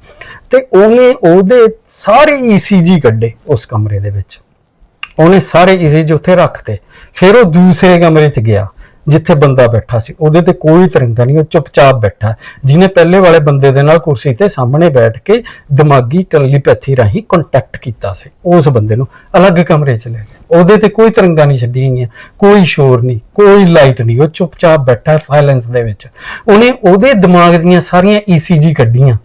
ਤੇ ਉਹਨੇ ਉਹਦੇ ਸਾਰੇ ECG ਕੱਢੇ ਉਸ ਕਮਰੇ ਦੇ ਵਿੱਚ। ਉਹਨੇ ਸਾਰੇ ECG ਉੱਥੇ ਰੱਖਤੇ। ਫਿਰ ਉਹ ਦੂਸਰੇ ਕਮਰੇ 'ਚ ਗਿਆ, ਜਿੱਥੇ ਬੰਦਾ ਬੈਠਾ ਸੀ। ਉਹਦੇ ਤੇ ਕੋਈ ਤਰੰਗਾ ਨਹੀਂ, ਉਹ ਚੁੱਪਚਾਪ ਬੈਠਾ। ਜਿਹਨੇ ਪਹਿਲੇ ਵਾਲੇ ਬੰਦੇ ਦੇ ਨਾਲ ਕੁਰਸੀ ਤੇ ਸਾਹਮਣੇ ਬੈਠ ਕੇ ਦਿਮਾਗੀ ਟੈਲੀਪੈਥੀ ਰਾਹੀਂ ਕੰਟੈਕਟ ਕੀਤਾ ਸੀ, ਉਸ ਬੰਦੇ ਨੂੰ ਅਲੱਗ ਕਮਰੇ 'ਚ ਲੈ ਗਿਆ। ਉਹਦੇ ਤੇ ਕੋਈ ਤਰੰਗਾ ਨਹੀਂ ਛੱਡੀਆਂ ਗਈਆਂ ਕੋਈ ਸ਼ੋਰ ਨਹੀਂ, ਕੋਈ ਲਾਈਟ ਨਹੀਂ। ਉਹ ਚੁੱਪਚਾਪ ਬੈਠਾ ਸਾਇਲੈਂਸ ਦੇ ਵਿੱਚ। ਉਹਨੇ ਉਹਦੇ ਦਿਮਾਗ ਦੀਆਂ ਸਾਰੀਆਂ ECG ਕੱਢੀਆਂ।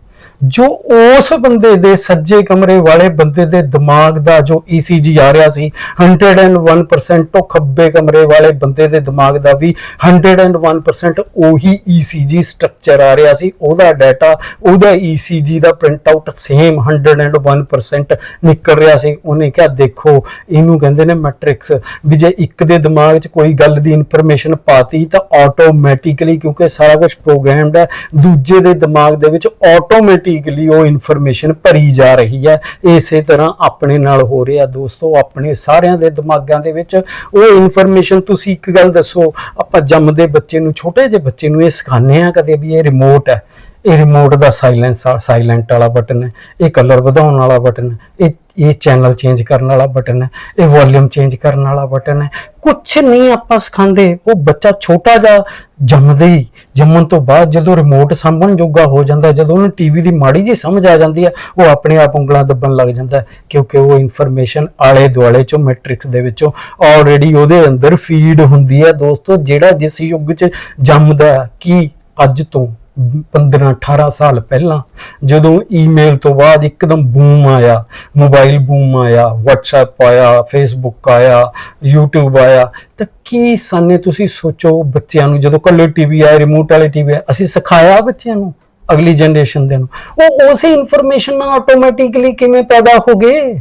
ਜੋ ਉਸ ਬੰਦੇ ਦੇ ਸੱਜੇ ਕਮਰੇ ਵਾਲੇ ਬੰਦੇ ਦੇ ਦਿਮਾਗ ਦਾ ਜੋ ECG ਆ ਰਿਹਾ ਸੀ 101% ਤੋਂ ਖੱਬੇ ਕਮਰੇ ਵਾਲੇ ਬੰਦੇ ਦੇ ਦਿਮਾਗ ਦਾ ਵੀ 101% ਉਹੀ ECG ਸਟਰਕਚਰ ਆ ਰਿਹਾ ਸੀ। ਉਹਦਾ ਡਾਟਾ ਉਹਦਾ ECG ਦਾ ਪ੍ਰਿੰਟ ਆਊਟ ਸੇਮ 101% ਨਿਕਲ ਰਿਹਾ ਸੀ। ਉਹਨੇ ਕਿਹਾ, ਦੇਖੋ, ਇਹਨੂੰ ਕਹਿੰਦੇ ਨੇ ਮੈਟ੍ਰਿਕਸ ਵੀ ਜੇ ਇੱਕ ਦੇ ਦਿਮਾਗ 'ਚ ਕੋਈ ਗੱਲ ਦੀ ਇਨਫੋਰਮੇਸ਼ਨ ਪਾਤੀ ਤਾਂ ਆਟੋਮੈਟਿਕਲੀ ਕਿਉਂਕਿ ਸਾਰਾ ਕੁਝ ਪ੍ਰੋਗਰਾਮਡ ਹੈ, ਦੂਜੇ ਦੇ ਦਿਮਾਗ ਦੇ ਵਿੱਚ ਆਟੋਮੈਟਿਕ ਆਟੋਮੈਟਿਕਲੀ ਉਹ ਇਨਫੋਰਮੇਸ਼ਨ ਭਰੀ ਜਾ ਰਹੀ ਹੈ। ਇਸੇ ਤਰ੍ਹਾਂ ਆਪਣੇ ਨਾਲ ਹੋ ਰਿਹਾ ਦੋਸਤੋ, ਆਪਣੇ ਸਾਰਿਆਂ ਦੇ ਦਿਮਾਗਾਂ ਦੇ ਵਿੱਚ ਉਹ ਇਨਫੋਰਮੇਸ਼ਨ ਤੁਸੀਂ ਇੱਕ ਗੱਲ ਦੱਸੋ, ਆਪਾਂ ਜੰਮਦੇ ਬੱਚੇ ਨੂੰ, ਛੋਟੇ ਜਿਹੇ ਬੱਚੇ ਨੂੰ ਇਹ ਸਿਖਾਉਂਦੇ ਆ ਕਦੇ ਵੀ ਇਹ ਰਿਮੋਟ ਹੈ। ਇਹ ਰਿਮੋਟ ਦਾ ਸਾਇਲੈਂਸ ਸਾਇਲੈਂਟ ਵਾਲਾ ਬਟਨ ਹੈ। ਇਹ ਕਲਰ ਵਧਾਉਣ ਵਾਲਾ ਬਟਨ ਹੈ। ਇਹ ਇਹ ਚੈਨਲ ਚੇਂਜ ਕਰਨ ਵਾਲਾ ਬਟਨ ਹੈ। ਇਹ ਵੋਲਿਊਮ ਚੇਂਜ ਕਰਨ ਵਾਲਾ ਬਟਨ ਹੈ। ਕੁਝ ਨਹੀਂ ਆਪਾਂ ਸਿਖਾਉਂਦੇ। ਉਹ ਬੱਚਾ ਛੋਟਾ ਜਿਹਾ ਜੰਮਦੇ ਹੀ ਜੰਮਣ ਤੋਂ ਬਾਅਦ ਜਦੋਂ ਰਿਮੋਟ ਸਾਂਭਣ ਜੋਗਾ ਹੋ ਜਾਂਦਾ, ਜਦੋਂ ਉਹਨੂੰ ਟੀਵੀ ਦੀ ਮਾੜੀ ਜੀ ਸਮਝ ਆ ਜਾਂਦੀ ਹੈ, ਉਹ ਆਪਣੇ ਆਪ ਉਂਗਲਾਂ ਦੱਬਣ ਲੱਗ ਜਾਂਦਾ ਕਿਉਂਕਿ ਉਹ ਇਨਫੋਰਮੇਸ਼ਨ ਆਲੇ ਦੁਆਲੇ ਚੋਂ ਮੈਟ੍ਰਿਕਸ ਦੇ ਵਿੱਚੋਂ ਆਲਰੇਡੀ ਉਹਦੇ ਅੰਦਰ ਫੀਡ ਹੁੰਦੀ ਹੈ। ਦੋਸਤੋ, ਜਿਹੜਾ ਜਿਸ ਯੁੱਗ 'ਚ ਜੰਮਦਾ ਕੀ ਅੱਜ ਤੋਂ 15 18 ਸਾਲ ਪਹਿਲਾਂ ਜਦੋਂ ਈਮੇਲ ਤੋਂ ਬਾਅਦ ਇੱਕਦਮ ਬੂਮ ਆਇਆ ਮੋਬਾਈਲ ਬੂਮ ਆਇਆ, WhatsApp ਆਇਆ, Facebook ਆਇਆ, YouTube ਆਇਆ, ਤਾਂ ਕੀ ਸਾਨੇ ਤੁਸੀਂ ਸੋਚੋ ਬੱਚਿਆਂ ਨੂੰ ਜਦੋਂ ਕੱਲੇ ਟੀਵੀ ਆਏ ਰਿਮੋਟ ਵਾਲੇ ਟੀਵੀ ਆਏ, ਅਸੀਂ ਸਿਖਾਇਆ ਬੱਚਿਆਂ ਨੂੰ ਅਗਲੀ ਜਨਰੇਸ਼ਨ ਦੇ ਨੂੰ? ਉਹ ਉਸੇ ਇਨਫੋਰਮੇਸ਼ਨ ਨਾਲ ਆਟੋਮੈਟਿਕਲੀ ਕਿਵੇਂ ਪੈਦਾ ਹੋ ਗਏ?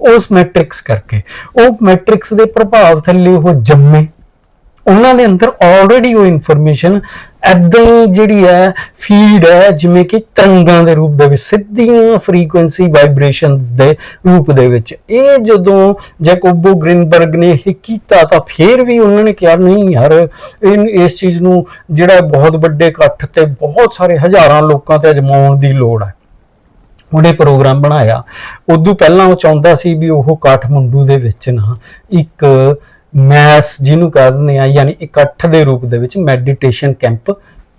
ਉਸ ਮੈਟ੍ਰਿਕਸ ਕਰਕੇ। ਉਹ ਮੈਟ੍ਰਿਕਸ ਦੇ ਪ੍ਰਭਾਵ ਥੱਲੇ ਉਹ ਜੰਮੇ। ਉਹਨਾਂ ਦੇ ਅੰਦਰ ਆਲਰੇਡੀ ਉਹ ਇਨਫੋਰਮੇਸ਼ਨ ਐਦਾਂ ਹੀ ਜਿਹੜੀ ਹੈ ਫੀਡ ਹੈ, ਜਿਵੇਂ ਕਿ ਤਰੰਗਾਂ ਦੇ ਰੂਪ ਦੇ ਵਿੱਚ, ਸਿੱਧੀਆਂ ਫ੍ਰੀਕੁਐਂਸੀ ਵਾਈਬ੍ਰੇਸ਼ਨਸ ਦੇ ਰੂਪ ਦੇ ਵਿੱਚ। ਇਹ ਜਦੋਂ ਜੈਕੋਬੋ ਗ੍ਰਿਨਬਰਗ ਨੇ ਇਹ ਕੀਤਾ ਤਾਂ ਫਿਰ ਵੀ ਉਹਨਾਂ ਨੇ ਕਿਹਾ, ਨਹੀਂ ਯਾਰ, ਇਹ, ਇਸ ਚੀਜ਼ ਨੂੰ ਜਿਹੜਾ ਬਹੁਤ ਵੱਡੇ ਇਕੱਠ ਤੇ ਬਹੁਤ ਸਾਰੇ ਹਜ਼ਾਰਾਂ ਲੋਕਾਂ ਤੇ ਅਜਮਾਉਣ ਦੀ ਲੋੜ ਹੈ। ਉਹਨੇ ਪ੍ਰੋਗਰਾਮ ਬਣਾਇਆ। ਉਦੋਂ ਪਹਿਲਾਂ ਉਹ ਚਾਹੁੰਦਾ ਸੀ ਵੀ ਉਹ ਕਾਠਮੰਡੂ ਦੇ ਵਿੱਚ ਨਾ ਇੱਕ ਮੈਸ ਜਿਹਨੂੰ ਕਹਿੰਦੇ ਆ ਯਾਨੀ ਇਕੱਠ ਦੇ ਰੂਪ ਦੇ ਵਿੱਚ ਮੈਡੀਟੇਸ਼ਨ ਕੈਂਪ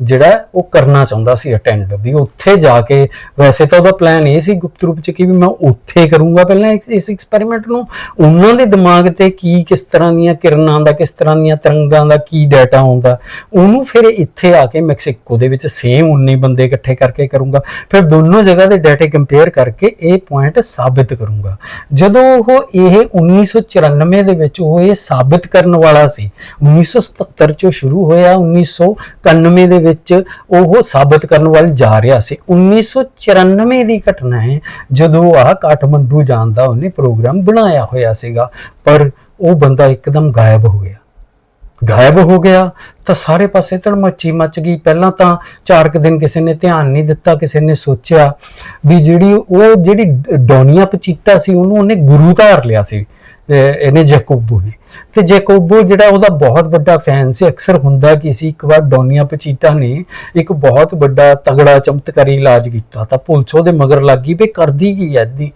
ਜਿਹੜਾ ਉਹ ਕਰਨਾ ਚਾਹੁੰਦਾ ਸੀ ਅਟੈਂਡ ਵੀ ਉੱਥੇ ਜਾ ਕੇ ਵੈਸੇ ਤਾਂ ਉਹਦਾ ਪਲਾਨ ਇਹ ਸੀ ਗੁਪਤ ਰੂਪ ਚ ਕਿ ਵੀ ਮੈਂ ਉੱਥੇ ਕਰੂੰਗਾ ਪਹਿਲਾਂ ਇਸ- ਐਕਸਪੈਰੀਮੈਂਟ ਨੂੰ। ਉਹਨਾਂ ਦੇ ਦਿਮਾਗ ਤੇ ਕੀ, ਕਿਸ ਤਰ੍ਹਾਂ ਦੀਆਂ ਕਿਰਨਾਂ ਦਾ, ਕਿਸ ਤਰ੍ਹਾਂ ਦੀਆਂ ਤਰੰਗਾਂ ਦਾ, ਕੀ ਡਾਟਾ ਆਉਂਦਾ। ਉਹਨੂੰ ਫਿਰ ਇੱਥੇ ਆ ਕੇ ਮੈਕਸੀਕੋ ਦੇ ਵਿੱਚ ਸੇਮ 19 ਬੰਦੇ ਇਕੱਠੇ ਕਰਕੇ ਕਰੂੰਗਾ। ਫਿਰ ਦੋਨੋਂ ਜਗ੍ਹਾ ਦੇ ਡਾਟੇ ਕੰਪੇਅਰ ਕਰਕੇ ਇਹ ਪੁਆਇੰਟ ਸਾਬਿਤ ਕਰੂੰਗਾ। ਜਦੋਂ ਉਹ ਇਹ 1994 ਦੇ ਵਿੱਚ ਉਹ ਇਹ ਸਾਬਿਤ ਕਰਨ ਵਾਲਾ ਸੀ 1977 ਚੋਂ ਸ਼ੁਰੂ ਹੋਇਆ 1991 ਦੇ ਵਿੱਚ ਉਹ ਸਾਬਿਤ ਕਰਨ ਵੱਲ ਜਾ ਰਿਹਾ ਸੀ। 1994 ਦੀ ਘਟਨਾ ਹੈ, ਜਦੋਂ ਆ ਕਾਠਮੰਡੂ ਜਾਣ ਦਾ ਉਹਨੇ ਪ੍ਰੋਗਰਾਮ ਬਣਾਇਆ ਹੋਇਆ ਸੀਗਾ, ਪਰ ਉਹ ਬੰਦਾ ਇੱਕਦਮ ਗਾਇਬ ਹੋ ਗਿਆ। ਗਾਇਬ ਹੋ ਗਿਆ, ਤਾਂ ਸਾਰੇ ਪਾਸੇ ਧੜਮੱਚੀ ਮੱਚ ਗਈ। ਪਹਿਲਾਂ ਤਾਂ ਚਾਰ ਕੁ ਦਿਨ ਕਿਸੇ ਨੇ ਧਿਆਨ ਨਹੀਂ ਦਿੱਤਾ, ਕਿਸੇ ਨੇ ਸੋਚਿਆ ਵੀ ਜਿਹੜੀ ਉਹ ਜਿਹੜੀ ਡੋਨੀਆ ਪਚੀਟਾ ਸੀ, ਉਹਨੂੰ ਉਹਨੇ ਗੁਰੂ ਧਾਰ ਲਿਆ ਸੀ, ਅਹ, ਇਹਨੇ ਜੈਕੋਬੋ ਨੇ। ਤੇ ਜੈਕੋਬੋ ਜਿਹੜਾ ਉਹਦਾ ਬਹੁਤ ਵੱਡਾ ਫੈਨ ਸੀ ਅਕਸਰ ਹੁੰਦਾ ਕੀ ਸੀ ਇੱਕ ਵਾਰ ਡੋਨੀਆ ਪਚੀਟਾ ਨੇ ਇੱਕ ਬਹੁਤ ਵੱਡਾ ਤਗੜਾ ਚਮਤਕਾਰੀ ਇਲਾਜ ਕੀਤਾ, ਤਾਂ ਪੁਲਿਸ ਉਹਦੇ ਮਗਰ ਲੱਗ ਵੀ ਕਰਦੀ ਕੀ ਐ ਦੀ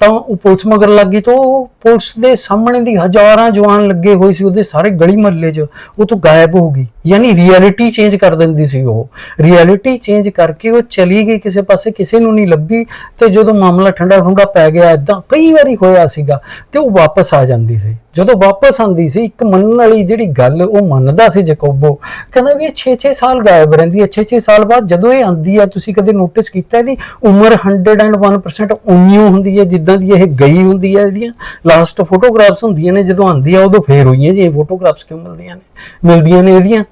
ਤਾਂ ਉਹ ਪੁਲਿਸ ਮਗਰ ਲੱਗ ਤਾਂ ਉਹ ਪੁਲਿਸ ਦੇ ਸਾਹਮਣੇ ਦੀ ਹਜ਼ਾਰਾਂ ਜਵਾਨ ਲੱਗੇ ਹੋਏ ਸੀ, ਉਹਦੇ ਸਾਰੇ ਗਲੀ ਮਹੱਲੇ 'ਚ ਉਹ ਤੋਂ ਗਾਇਬ ਹੋ ਗਈ। ਯਾਨੀ ਰਿਐਲਿਟੀ ਚੇਂਜ ਕਰ ਦਿੰਦੀ ਸੀ ਉਹ। ਰਿਐਲਿਟੀ ਚੇਂਜ ਕਰਕੇ ਉਹ ਚਲੀ ਗਈ ਕਿਸੇ ਪਾਸੇ, ਕਿਸੇ ਨੂੰ ਨਹੀਂ ਲੱਭੀ, ਤੇ ਜਦੋਂ ਮਾਮਲਾ ਠੰਡਾ ਠੰਡਾ ਪੈ ਗਿਆ, ਇਦਾਂ ਕਈ ਵਾਰੀ ਹੋਇਆ ਸੀਗਾ, ਤੇ ਉਹ ਵਾਪਸ ਆ ਜਾਂਦੀ ਸੀ। ਜਦੋਂ ਵਾਪਸ ਆਂਦੀ ਸੀ, ਇੱਕ ਮੰਨਣ ਵਾਲੀ ਜਿਹੜੀ ਗੱਲ ਉਹ ਮੰਨਦਾ ਸੀ ਜਕੋਬੋ, ਕਹਿੰਦਾ ਵੀ ਇਹ 6-6 ਸਾਲ ਗਾਇਬ ਰਹਿੰਦੀ ਹੈ 6-6 ਸਾਲ ਬਾਅਦ ਜਦੋਂ ਇਹ ਆਂਦੀ ਹੈ, ਤੁਸੀਂ ਕਦੇ ਨੋਟਿਸ ਕੀਤਾ ਇਹਦੀ? ਉਮਰ 101% ਉਨੀ ਹੁੰਦੀ ਹੈ ਜਿੱਦਾਂ ਦੀ ਇਹ ਗਈ ਹੁੰਦੀ ਹੈ ਇਹਦੀਆਂ। ਲਾਸਟ ਫੋਟੋਗ੍ਰਾਫਸ ਹੁੰਦੀਆਂ ਨੇ, ਜਦੋਂ ਆਂਦੀ ਆ ਉਦੋਂ ਫੇਰ ਹੋਈਆਂ ਜੀ ਇਹ ਫੋਟੋਗ੍ਰਾਫਸ ਕਿਉਂ ਮਿਲਦੀਆਂ ਨੇ? ਮਿਲਦੀਆਂ ਨੇ ਇਹਦੀਆਂ?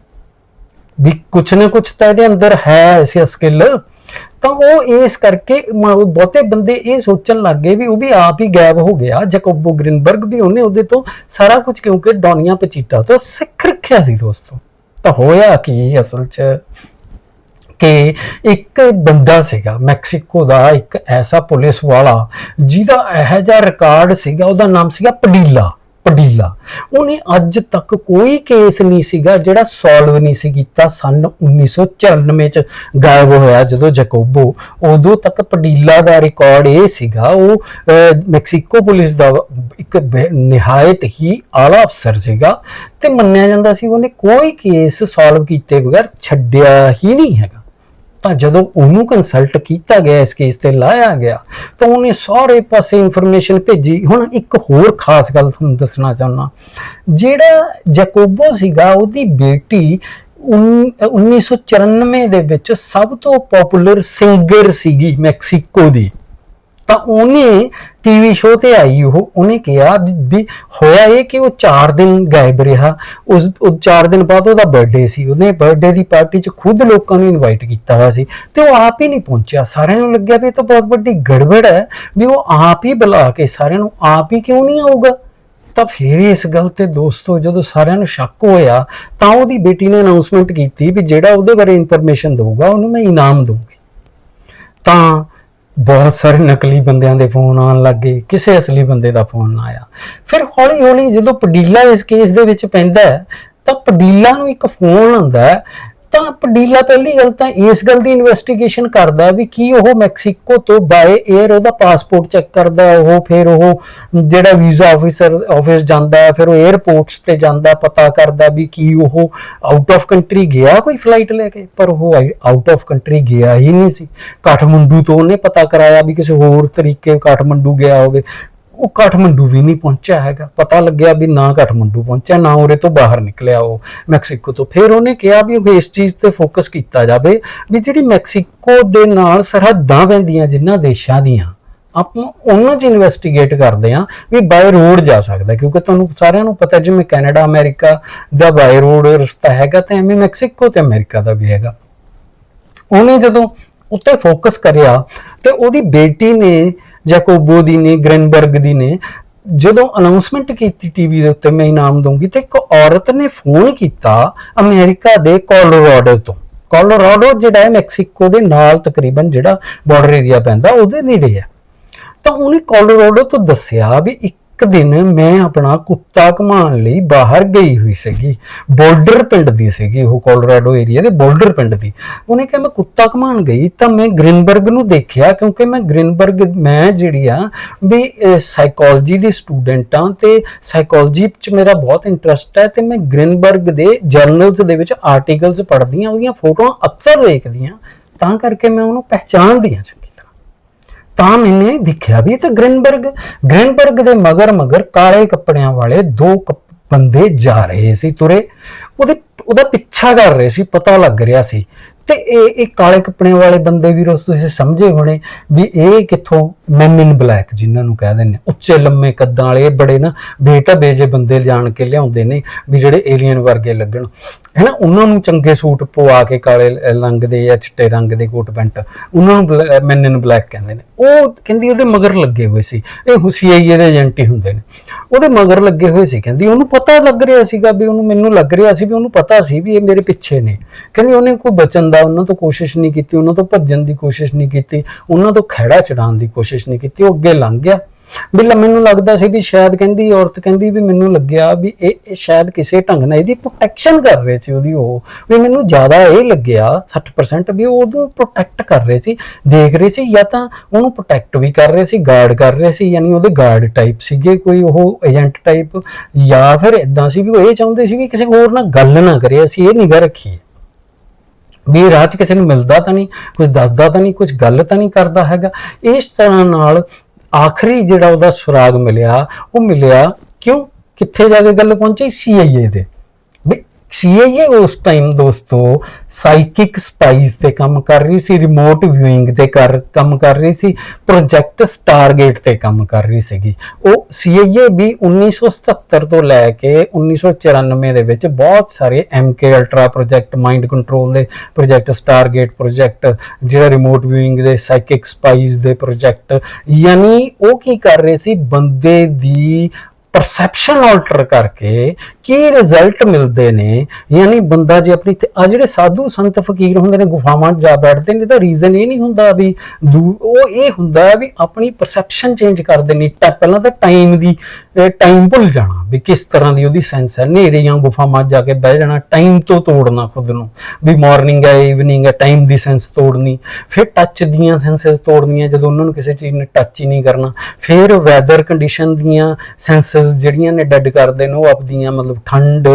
ਵੀ ਕੁਛ ਨਾ ਕੁਛ ਤਾਂ ਇਹਦੇ ਅੰਦਰ ਹੈ ਐਸੀ ਸਕਿੱਲ ਤਾਂ ਉਹ ਇਸ ਕਰਕੇ ਬਹੁਤੇ ਬੰਦੇ ਇਹ ਸੋਚਣ ਲੱਗ ਗਏ ਵੀ ਉਹ ਵੀ ਆਪ ਹੀ ਗਾਇਬ ਹੋ ਗਿਆ, ਜੈਕੋਬੋ ਗ੍ਰਿਨਬਰਗ ਵੀ ਉਹਨੇ ਉਹਦੇ ਤੋਂ ਸਾਰਾ ਕੁਝ ਕਿਉਂਕਿ ਡੋਨੀਆ ਪਚੀਟਾ ਤੋਂ ਸਿੱਖ ਰੱਖਿਆ ਸੀ ਦੋਸਤੋ। ਤਾਂ ਹੋਇਆ ਕੀ ਅਸਲ 'ਚ ਕਿ ਇੱਕ ਬੰਦਾ ਸੀਗਾ ਮੈਕਸੀਕੋ ਦਾ ਇੱਕ ਐਸਾ ਪੁਲਿਸ ਵਾਲਾ ਜਿਹਦਾ ਇਹੋ ਜਿਹਾ ਰਿਕਾਰਡ ਸੀਗਾ, ਉਹਦਾ ਨਾਮ ਸੀਗਾ ਪਡੀਲਾ। ਪਡੀਲਾ ਉਹਨੇ ਅੱਜ ਤੱਕ ਕੋਈ ਕੇਸ ਨਹੀਂ ਸੀਗਾ ਜਿਹੜਾ ਸੋਲਵ ਨਹੀਂ ਸੀ ਕੀਤਾ। ਸਨ 1994 ਚ ਗਾਇਬ ਹੋਇਆ ਜਦੋਂ ਜੈਕੋਬੋ। ਉਦੋਂ ਤੱਕ ਪਡੀਲਾ ਦਾ ਰਿਕਾਰਡ ਇਹ ਸੀਗਾ, ਉਹ ਮੈਕਸੀਕੋ ਪੁਲਿਸ ਦਾ ਇੱਕ ਨਿਹਾਇਤ ਹੀ ਆਲਾ ਅਫਸਰ ਸੀਗਾ ਤੇ ਮੰਨਿਆ ਜਾਂਦਾ ਸੀ ਉਹਨੇ ਕੋਈ ਕੇਸ ਸੋਲਵ ਕੀਤੇ ਬਗੈਰ ਛੱਡਿਆ ਹੀ ਨਹੀਂ ਹੈਗਾ। ਤਾਂ ਜਦੋਂ ਉਹਨੂੰ ਕੰਸਲਟ ਕੀਤਾ ਗਿਆ, ਇਸ ਕੇਸ ਤੇ ਲਾਇਆ ਗਿਆ, ਤਾਂ ਉਹਨੇ ਸਾਰੇ ਪਾਸੇ ਇਨਫੋਰਮੇਸ਼ਨ ਭੇਜੀ। ਹੁਣ ਇੱਕ ਹੋਰ ਖਾਸ ਗੱਲ ਤੁਹਾਨੂੰ ਦੱਸਣਾ ਚਾਹੁੰਦਾ। ਜਿਹੜਾ ਜੈਕੋਬੋ ਸੀਗਾ, ਉਹਦੀ ਬੇਟੀ ਉਨ- 1994 ਦੇ ਵਿੱਚ ਸਭ ਤੋਂ ਪਪੂਲਰ ਸਿੰਗਰ ਸੀਗੀ ਮੈਕਸੀਕੋ ਦੀ। ਤਾਂ ਉਹਨੇ ਟੀਵੀ ਸ਼ੋਅ ਤੇ ਆਈ ਉਹ, ਉਹਨੇ ਕਿਹਾ ਵੀ ਵੀ ਹੋਇਆ ਇਹ ਕਿ ਉਹ 4 ਦਿਨ ਗਾਇਬ ਰਿਹਾ। ਉਸ, ਉਹ 4 ਦਿਨ ਬਾਅਦ ਉਹਦਾ ਬਰਥਡੇ ਸੀ। ਉਹਨੇ ਬਰਥਡੇ ਦੀ ਪਾਰਟੀ 'ਚ ਖੁਦ ਲੋਕਾਂ ਨੂੰ ਇਨਵਾਈਟ ਕੀਤਾ ਹੋਇਆ ਸੀ ਤੇ ਉਹ ਆਪ ਹੀ ਨਹੀਂ ਪਹੁੰਚਿਆ। ਸਾਰਿਆਂ ਨੂੰ ਲੱਗਿਆ ਵੀ ਇਹ ਤਾਂ ਬਹੁਤ ਵੱਡੀ ਗੜਬੜ ਹੈ ਵੀ ਉਹ ਆਪ ਹੀ ਬੁਲਾ ਕੇ ਸਾਰਿਆਂ ਨੂੰ ਆਪ ਹੀ ਕਿਉਂ ਨਹੀਂ ਆਊਗਾ? ਤਾਂ ਫਿਰ ਇਸ ਗੱਲ ਤੇ ਦੋਸਤੋ ਜਦੋਂ ਸਾਰਿਆਂ ਨੂੰ ਸ਼ੱਕ ਹੋਇਆ ਤਾਂ ਉਹਦੀ ਬੇਟੀ ਨੇ ਅਨਾਉਂਸਮੈਂਟ ਕੀਤੀ ਵੀ ਜਿਹੜਾ ਉਹਦੇ ਬਾਰੇ ਇਨਫੋਰਮੇਸ਼ਨ ਦਊਗਾ, ਉਹਨੂੰ ਮੈਂ ਇਨਾਮ ਦਊਂਗੀ। ਤਾਂ ਬਹੁਤ ਸਾਰੇ ਨਕਲੀ ਬੰਦਿਆਂ ਦੇ ਫੋਨ ਆਉਣ ਲੱਗੇ ਕਿਸੇ ਅਸਲੀ ਬੰਦੇ ਦਾ ਫੋਨ ਨਾ ਆਇਆ। ਫਿਰ ਹੌਲੀ ਹੌਲੀ ਜਦੋਂ ਪਡੀਲਾ ਇਸ ਕੇਸ ਦੇ ਵਿੱਚ ਪੈਂਦਾ ਹੈ, ਤਾਂ ਪਡੀਲਾ ਨੂੰ ਇੱਕ ਫੋਨ ਆਉਂਦਾ ਤਾਂ ਪਡੀਲਾ ਪਹਿਲੀ ਗੱਲ ਤਾਂ ਇਸ ਗੱਲ ਦੀ ਇਨਵੈਸਟੀਗੇਸ਼ਨ ਕਰਦਾ ਵੀ ਕੀ ਉਹ ਮੈਕਸੀਕੋ ਤੋਂ ਬਾਏ 에ਅਰ ਉਹਦਾ ਪਾਸਪੋਰਟ ਚੈੱਕ ਕਰਦਾ, ਉਹ ਫਿਰ ਉਹ ਜਿਹੜਾ ਵੀਜ਼ਾ ਆਫੀਸਰ ਆਫਿਸ ਜਾਂਦਾ, ਫਿਰ ਉਹ 에ਅਰਪੋਰਟਸ ਤੇ ਜਾਂਦਾ, ਪਤਾ ਕਰਦਾ ਵੀ ਕੀ ਉਹ ਆਊਟ ਆਫ ਕੰਟਰੀ ਗਿਆ ਕੋਈ ਫਲਾਈਟ ਲੈ ਕੇ, ਪਰ ਉਹ ਆਊਟ ਆਫ ਕੰਟਰੀ ਗਿਆ ਹੀ ਨਹੀਂ ਸੀ। ਕਾਠਮੰਡੂ ਤੋਂ ਉਹਨੇ ਪਤਾ ਕਰਾਇਆ ਵੀ ਕਿਸੇ ਹੋਰ ਤਰੀਕੇ ਕਾਠਮੰਡੂ ਗਿਆ ਹੋਵੇ। ਉਹ ਕਾਠਮੰਡੂ ਵੀ ਨਹੀਂ ਪਹੁੰਚਿਆ ਹੈਗਾ। ਪਤਾ ਲੱਗਿਆ ਵੀ ਨਾ ਕਾਠਮੰਡੂ ਪਹੁੰਚਿਆ, ਨਾ ਉਰੇ ਤੋਂ ਬਾਹਰ ਨਿਕਲਿਆ ਉਹ ਮੈਕਸੀਕੋ ਤੋਂ। ਫਿਰ ਉਹਨੇ ਕਿਹਾ ਵੀ ਉਹ ਇਸ ਚੀਜ਼ ਤੇ ਫੋਕਸ ਕੀਤਾ ਜਾਵੇ ਵੀ ਜਿਹੜੀ ਮੈਕਸੀਕੋ ਦੇ ਨਾਲ ਸਰਹੱਦਾਂ ਪੈਂਦੀਆਂ ਜਿਨ੍ਹਾਂ ਦੇਸ਼ਾਂ ਦੀਆਂ, ਆਪਾਂ ਉਹਨਾਂ 'ਚ ਇਨਵੈਸਟੀਗੇਟ ਕਰਦੇ ਆ ਵੀ ਬਾਈ ਰੋਡ ਜਾ ਸਕਦਾ ਕਿਉਂਕਿ ਤੁਹਾਨੂੰ ਸਾਰਿਆਂ ਨੂੰ ਪਤਾ ਜਿਵੇਂ ਕੈਨੇਡਾ, ਅਮਰੀਕਾ ਦਾ ਬਾਈ ਰੋਡ ਰਸਤਾ ਹੈਗਾ ਤਾਂ ਐਵੇਂ ਮੈਕਸੀਕੋ ਤੇ ਅਮਰੀਕਾ ਦਾ ਵੀ ਹੈਗਾ। ਉਹਨੇ ਜਦੋਂ ਉੱਤੇ ਫੋਕਸ ਕਰਿਆ ਤੇ ਉਹਦੀ ਬੇਟੀ ਨੇ ਜੈਕੋਬੋ ਦੀ ਨੇ, ਗ੍ਰੈਨਬਰਗ ਦੀ ਨੇ, ਜਦੋਂ ਅਨਾਉਂਸਮੈਂਟ ਕੀਤੀ ਟੀਵੀ ਦੇ ਉੱਤੇ, ਮੈਂ ਇਨਾਮ ਦਊਂਗੀ, ਤੇ ਇੱਕ ਔਰਤ ਨੇ ਫੋਨ ਕੀਤਾ ਅਮਰੀਕਾ ਦੇ ਕੋਲੋਰਾਡੋ ਤੋਂ। ਕੋਲੋਰਾਡੋ, ਜਿਹੜਾ ਹੈ ਮੈਕਸੀਕੋ ਦੇ ਨਾਲ ਤਕਰੀਬਨ ਜਿਹੜਾ ਬਾਰਡਰ ਏਰੀਆ ਪੈਂਦਾ, ਉਹਦੇ ਨੇੜੇ ਹੈ। ਤਾਂ ਉਹਨੇ ਕੋਲੋਰਾਡੋ ਤੋਂ ਦੱਸਿਆ ਵੀ ਇੱਕ ਇੱਕ ਦਿਨ ਮੈਂ ਆਪਣਾ ਕੁੱਤਾ ਘਮਾਉਣ ਲਈ ਬਾਹਰ ਗਈ ਹੋਈ ਸੀਗੀ। ਬੋਲਡਰ ਪਿੰਡ ਦੀ ਸੀਗੀ ਉਹ ਕੋਲੋਰਾਡੋ ਏਰੀਆ ਦੇ ਬੋਲਡਰ ਪਿੰਡ ਦੀ। ਉਹਨੇ ਕਿਹਾ, ਮੈਂ ਕੁੱਤਾ ਘਮਾਉਣ ਗਈ ਤਾਂ ਮੈਂ ਗ੍ਰਿਨਬਰਗ ਨੂੰ ਦੇਖਿਆ ਕਿਉਂਕਿ ਮੈਂ ਗ੍ਰਿਨਬਰਗ ਮੈਂ ਜਿਹੜੀ ਆ ਵੀ ਸਾਈਕੋਲੋਜੀ ਦੇ ਸਟੂਡੈਂਟ ਆ ਤੇ ਸਾਈਕੋਲੋਜੀ 'ਚ ਮੇਰਾ ਬਹੁਤ ਇੰਟਰਸਟ ਹੈ ਤੇ ਮੈਂ ਗ੍ਰਿਨਬਰਗ ਦੇ ਜਰਨਲਸ ਦੇ ਵਿੱਚ ਆਰਟੀਕਲਸ ਪੜ੍ਹਦੀ ਆ ਉਹਦੀਆਂ ਫੋਟੋਆਂ ਅਕਸਰ ਦੇਖਦੀ ਆ ਤਾਂ ਕਰਕੇ ਮੈਂ ਉਹਨੂੰ ਪਹਿਚਾਣਦੀ ਆ ਤਾਂ ਮੈਨੇ ਦੇਖਿਆ ਵੀ ਇਹ ਤਾਂ ਗ੍ਰਿਨਬਰਗ ਗ੍ਰਿਨਬਰਗ ਦੇ ਮਗਰ ਮਗਰ ਕਾਲੇ ਕੱਪੜਿਆਂ ਵਾਲੇ ਦੋ ਕੱਪ- ਬੰਦੇ ਜਾ ਰਹੇ ਸੀ ਤੁਰੇ। ਉਹਦੇ, ਉਹਦਾ ਪਿੱਛਾ ਕਰ ਰਹੇ ਸੀ, ਪਤਾ ਲੱਗ ਰਿਹਾ ਸੀ। ਤੇ ਇਹ ਇਹ ਕਾਲੇ ਕੱਪੜਿਆਂ ਵਾਲੇ ਬੰਦੇ ਵੀ ਤੁਸੀਂ ਸਮਝੇ ਹੋਣੇ ਵੀ ਇਹ ਕਿੱਥੋਂ ਮੈਨ ਇਨ ਬਲੈਕ ਜਿਨ੍ਹਾਂ ਨੂੰ ਕਹਿ ਦਿੰਦੇ ਉੱਚੇ ਲੰਮੇ ਕੱਦਾਂ ਵਾਲੇ ਬੜੇ ਨਾ ਬੇਟਾ ਜੇ ਬੰਦੇ ਜਾਣ ਕੇ ਲਿਆਉਂਦੇ ਨੇ ਵੀ ਜਿਹੜੇ ਏਲੀਅਨ ਵਰਗੇ ਲੱਗਣ। ਹੈਨਾ, ਉਹਨਾਂ ਨੂੰ ਚੰਗੇ ਸੂਟ ਪਵਾ ਕੇ ਕਾਲੇ ਰੰਗ ਦੇ ਜਾਂ ਚਿੱਟੇ ਰੰਗ ਦੇ ਕੋਟ ਪੈਂਟ, ਉਹਨਾਂ ਨੂੰ ਮੈਨ ਇਨ ਬਲੈਕ ਕਹਿੰਦੇ ਨੇ। ਉਹ ਕਹਿੰਦੀ ਉਹਦੇ ਮਗਰ ਲੱਗੇ ਹੋਏ ਸੀ। ਇਹ ਹੁਸੀਆਈਏ ਦੇ ਏਜੰਟ ਹੀ ਹੁੰਦੇ ਨੇ। ਉਹਦੇ ਮਗਰ ਲੱਗੇ ਹੋਏ ਸੀ। ਕਹਿੰਦੀ ਉਹਨੂੰ ਪਤਾ ਲੱਗ ਰਿਹਾ ਸੀਗਾ ਵੀ ਉਹਨੂੰ ਮੈਨੂੰ ਲੱਗ ਰਿਹਾ ਸੀ ਵੀ ਉਹਨੂੰ ਪਤਾ ਸੀ ਵੀ ਇਹ ਮੇਰੇ ਪਿੱਛੇ ਨੇ। ਕਹਿੰਦੀ ਉਹਨੇ ਕੋਈ ਬਚਣ ਦਾ ਉਹਨਾਂ ਤੋਂ ਕੋਸ਼ਿਸ਼ ਨਹੀਂ ਕੀਤੀ, ਉਹਨਾਂ ਤੋਂ ਭੱਜਣ ਦੀ ਕੋਸ਼ਿਸ਼ ਨਹੀਂ ਕੀਤੀ, ਉਹਨਾਂ ਤੋਂ ਖਹਿੜਾ ਚੜਾਉਣ ਦੀ ਕੋਸ਼ਿਸ਼ ਨਹੀਂ ਕੀਤੀ, ਉਹ ਅੱਗੇ ਲੰਘ ਗਿਆ। ਵੀ ਮੈਨੂੰ ਲੱਗਦਾ ਸੀ ਵੀ ਸ਼ਾਇਦ ਕਹਿੰਦੀ ਔਰਤ ਕਹਿੰਦੀ ਵੀ ਮੈਨੂੰ ਲੱਗਿਆ ਵੀ ਇਹ ਸ਼ਾਇਦ ਕਿਸੇ ਢੰਗ ਨਾਲ ਇਹਦੀ ਪ੍ਰੋਟੈਕਸ਼ਨ ਕਰ ਰਹੇ ਸੀ ਉਹਦੀ ਉਹ। ਵੀ ਮੈਨੂੰ ਜ਼ਿਆਦਾ ਇਹ ਲੱਗਿਆ 60% ਵੀ ਉਹਨੂੰ ਪ੍ਰੋਟੈਕਟ ਕਰ ਰਹੇ ਸੀ, ਦੇਖ ਰਹੇ ਸੀ ਜਾਂ ਤਾਂ ਉਹਨੂੰ ਪ੍ਰੋਟੈਕਟ ਵੀ ਕਰ ਰਹੇ ਸੀ ਗਾਰਡ ਕਰ ਰਹੇ ਸੀ, ਯਾਨੀ ਉਹਦੇ ਗਾਰਡ ਟਾਈਪ ਸੀਗੇ, ਕੋਈ ਉਹ ਏਜੰਟ ਟਾਈਪ ਜਾਂ ਫਿਰ ਇਦਾਂ ਸੀ ਵੀ ਉਹ ਇਹ ਚਾਹੁੰਦੇ ਸੀ ਵੀ ਕਿਸੇ ਹੋਰ ਨਾਲ ਗੱਲ ਨਾ ਕਰੇ, ਅਸੀਂ ਇਹ ਨਿਗਾਹ ਰੱਖੀਏ। ਵੀ ਰਾਹ 'ਚ ਕਿਸੇ ਨੂੰ ਮਿਲਦਾ ਤਾਂ ਨਹੀਂ ਕੁਝ ਦੱਸਦਾ ਤਾਂ ਨਹੀਂ ਕੁਝ ਗੱਲ ਤਾਂ ਨਹੀਂ ਕਰਦਾ ਹੈਗਾ। ਇਸ ਤਰ੍ਹਾਂ ਨਾਲ ਆਖਰੀ ਜਿਹੜਾ ਉਹਦਾ ਸੁਰਾਗ ਮਿਲਿਆ, ਉਹ ਮਿਲਿਆ ਕਿਉਂ? ਕਿੱਥੇ ਜਾ ਕੇ ਗੱਲ ਪਹੁੰਚੀ? ਸੀਆਈਏ ਦੇ ਵੀ ਸੀਆਈਏ ਉਸ ਟਾਈਮ ਦੋਸਤੋ ਸਾਈਕਿਕ ਸਪਾਈਸ ਤੇ ਕੰਮ ਕਰ ਰਹੀ ਸੀ ਰਿਮੋਟ ਵਿਊਇੰਗ ਤੇ ਕਰ, ਕੰਮ ਕਰ ਰਹੀ ਸੀ ਪ੍ਰੋਜੈਕਟ ਸਟਾਰਗੇਟ ਤੇ ਕੰਮ ਕਰ ਰਹੀ ਸੀਗੀ। ਉਹ ਸੀਆਈਏ ਵੀ 1977 ਤੋਂ ਲੈ ਕੇ 1994 ਦੇ ਵਿੱਚ ਬਹੁਤ ਸਾਰੇ MK Ultra project mind control ਦੇ ਪ੍ਰੋਜੈਕਟ ਸਟਾਰਗੇਟ ਪ੍ਰੋਜੈਕਟ ਜਿਹੜਾ ਰਿਮੋਟ ਵਿਊਇੰਗ ਦੇ ਸਾਈਕਿਕ ਸਪਾਈਸ ਦੇ ਪ੍ਰੋਜੈਕਟ ਯਾਨੀ ਉਹ ਕੀ ਕਰ ਰਹੇ ਸੀ, ਬੰਦੇ ਦੀ ਪਰਸੈਪਸ਼ਨ ਆਲਟਰ ਕਰਕੇ ਕੀ ਰਿਜ਼ਲਟ ਮਿਲਦੇ ਨੇ? ਯਾਨੀ ਬੰਦਾ ਜੇ ਆਪਣੀ ਆ ਜਿਹੜੇ ਸਾਧੂ ਸੰਤ ਫਕੀਰ ਹੁੰਦੇ ਨੇ, ਗੁਫਾਵਾਂ 'ਚ ਜਾ ਬੈਠਦੇ ਨੇ, ਤਾਂ ਰੀਜ਼ਨ ਇਹ ਨਹੀਂ ਹੁੰਦਾ ਵੀ ਦੂ- ਉਹ ਇਹ ਹੁੰਦਾ ਵੀ ਆਪਣੀ ਪਰਸੈਪਸ਼ਨ ਚੇਂਜ ਕਰਦੇ ਨੇ। ਤਾਂ ਪਹਿਲਾਂ ਤਾਂ ਟਾਈਮ ਦੀ ਟਾਈਮ ਭੁੱਲ ਜਾਣਾ ਵੀ ਕਿਸ ਤਰ੍ਹਾਂ ਦੀ ਉਹਦੀ ਸੈਂਸ ਹੈ। ਹਨੇਰੇ ਜਾਂ ਗੁਫਾਵਾਂ 'ਚ ਜਾ ਕੇ ਬਹਿ ਜਾਣਾ ਟਾਈਮ ਤੋਂ ਤੋੜਨਾ ਖੁਦ ਨੂੰ। ਵੀ ਮਾਰਨਿੰਗ ਹੈ ਈਵਨਿੰਗ ਹੈ ਟਾਈਮ ਦੀ ਸੈਂਸ ਤੋੜਨੀ। ਫਿਰ ਟੱਚ ਦੀਆਂ ਸੈਂਸਸ ਤੋੜਨੀਆਂ, ਜਦੋਂ ਉਹਨਾਂ ਨੂੰ ਕਿਸੇ ਚੀਜ਼ ਨੇ ਟੱਚ ਹੀ ਨਹੀਂ ਕਰਨਾ। ਫਿਰ ਵੈਦਰ ਕੰਡੀਸ਼ਨ ਦੀਆਂ ਸੈਂਸਸ ਜਿਹੜੀਆਂ ਨੇ ਡੈਡ ਕਰਦੇ ਨੇ, ਉਹ ਆਪਦੀਆਂ ਮਤਲਬ ਠੰਡ,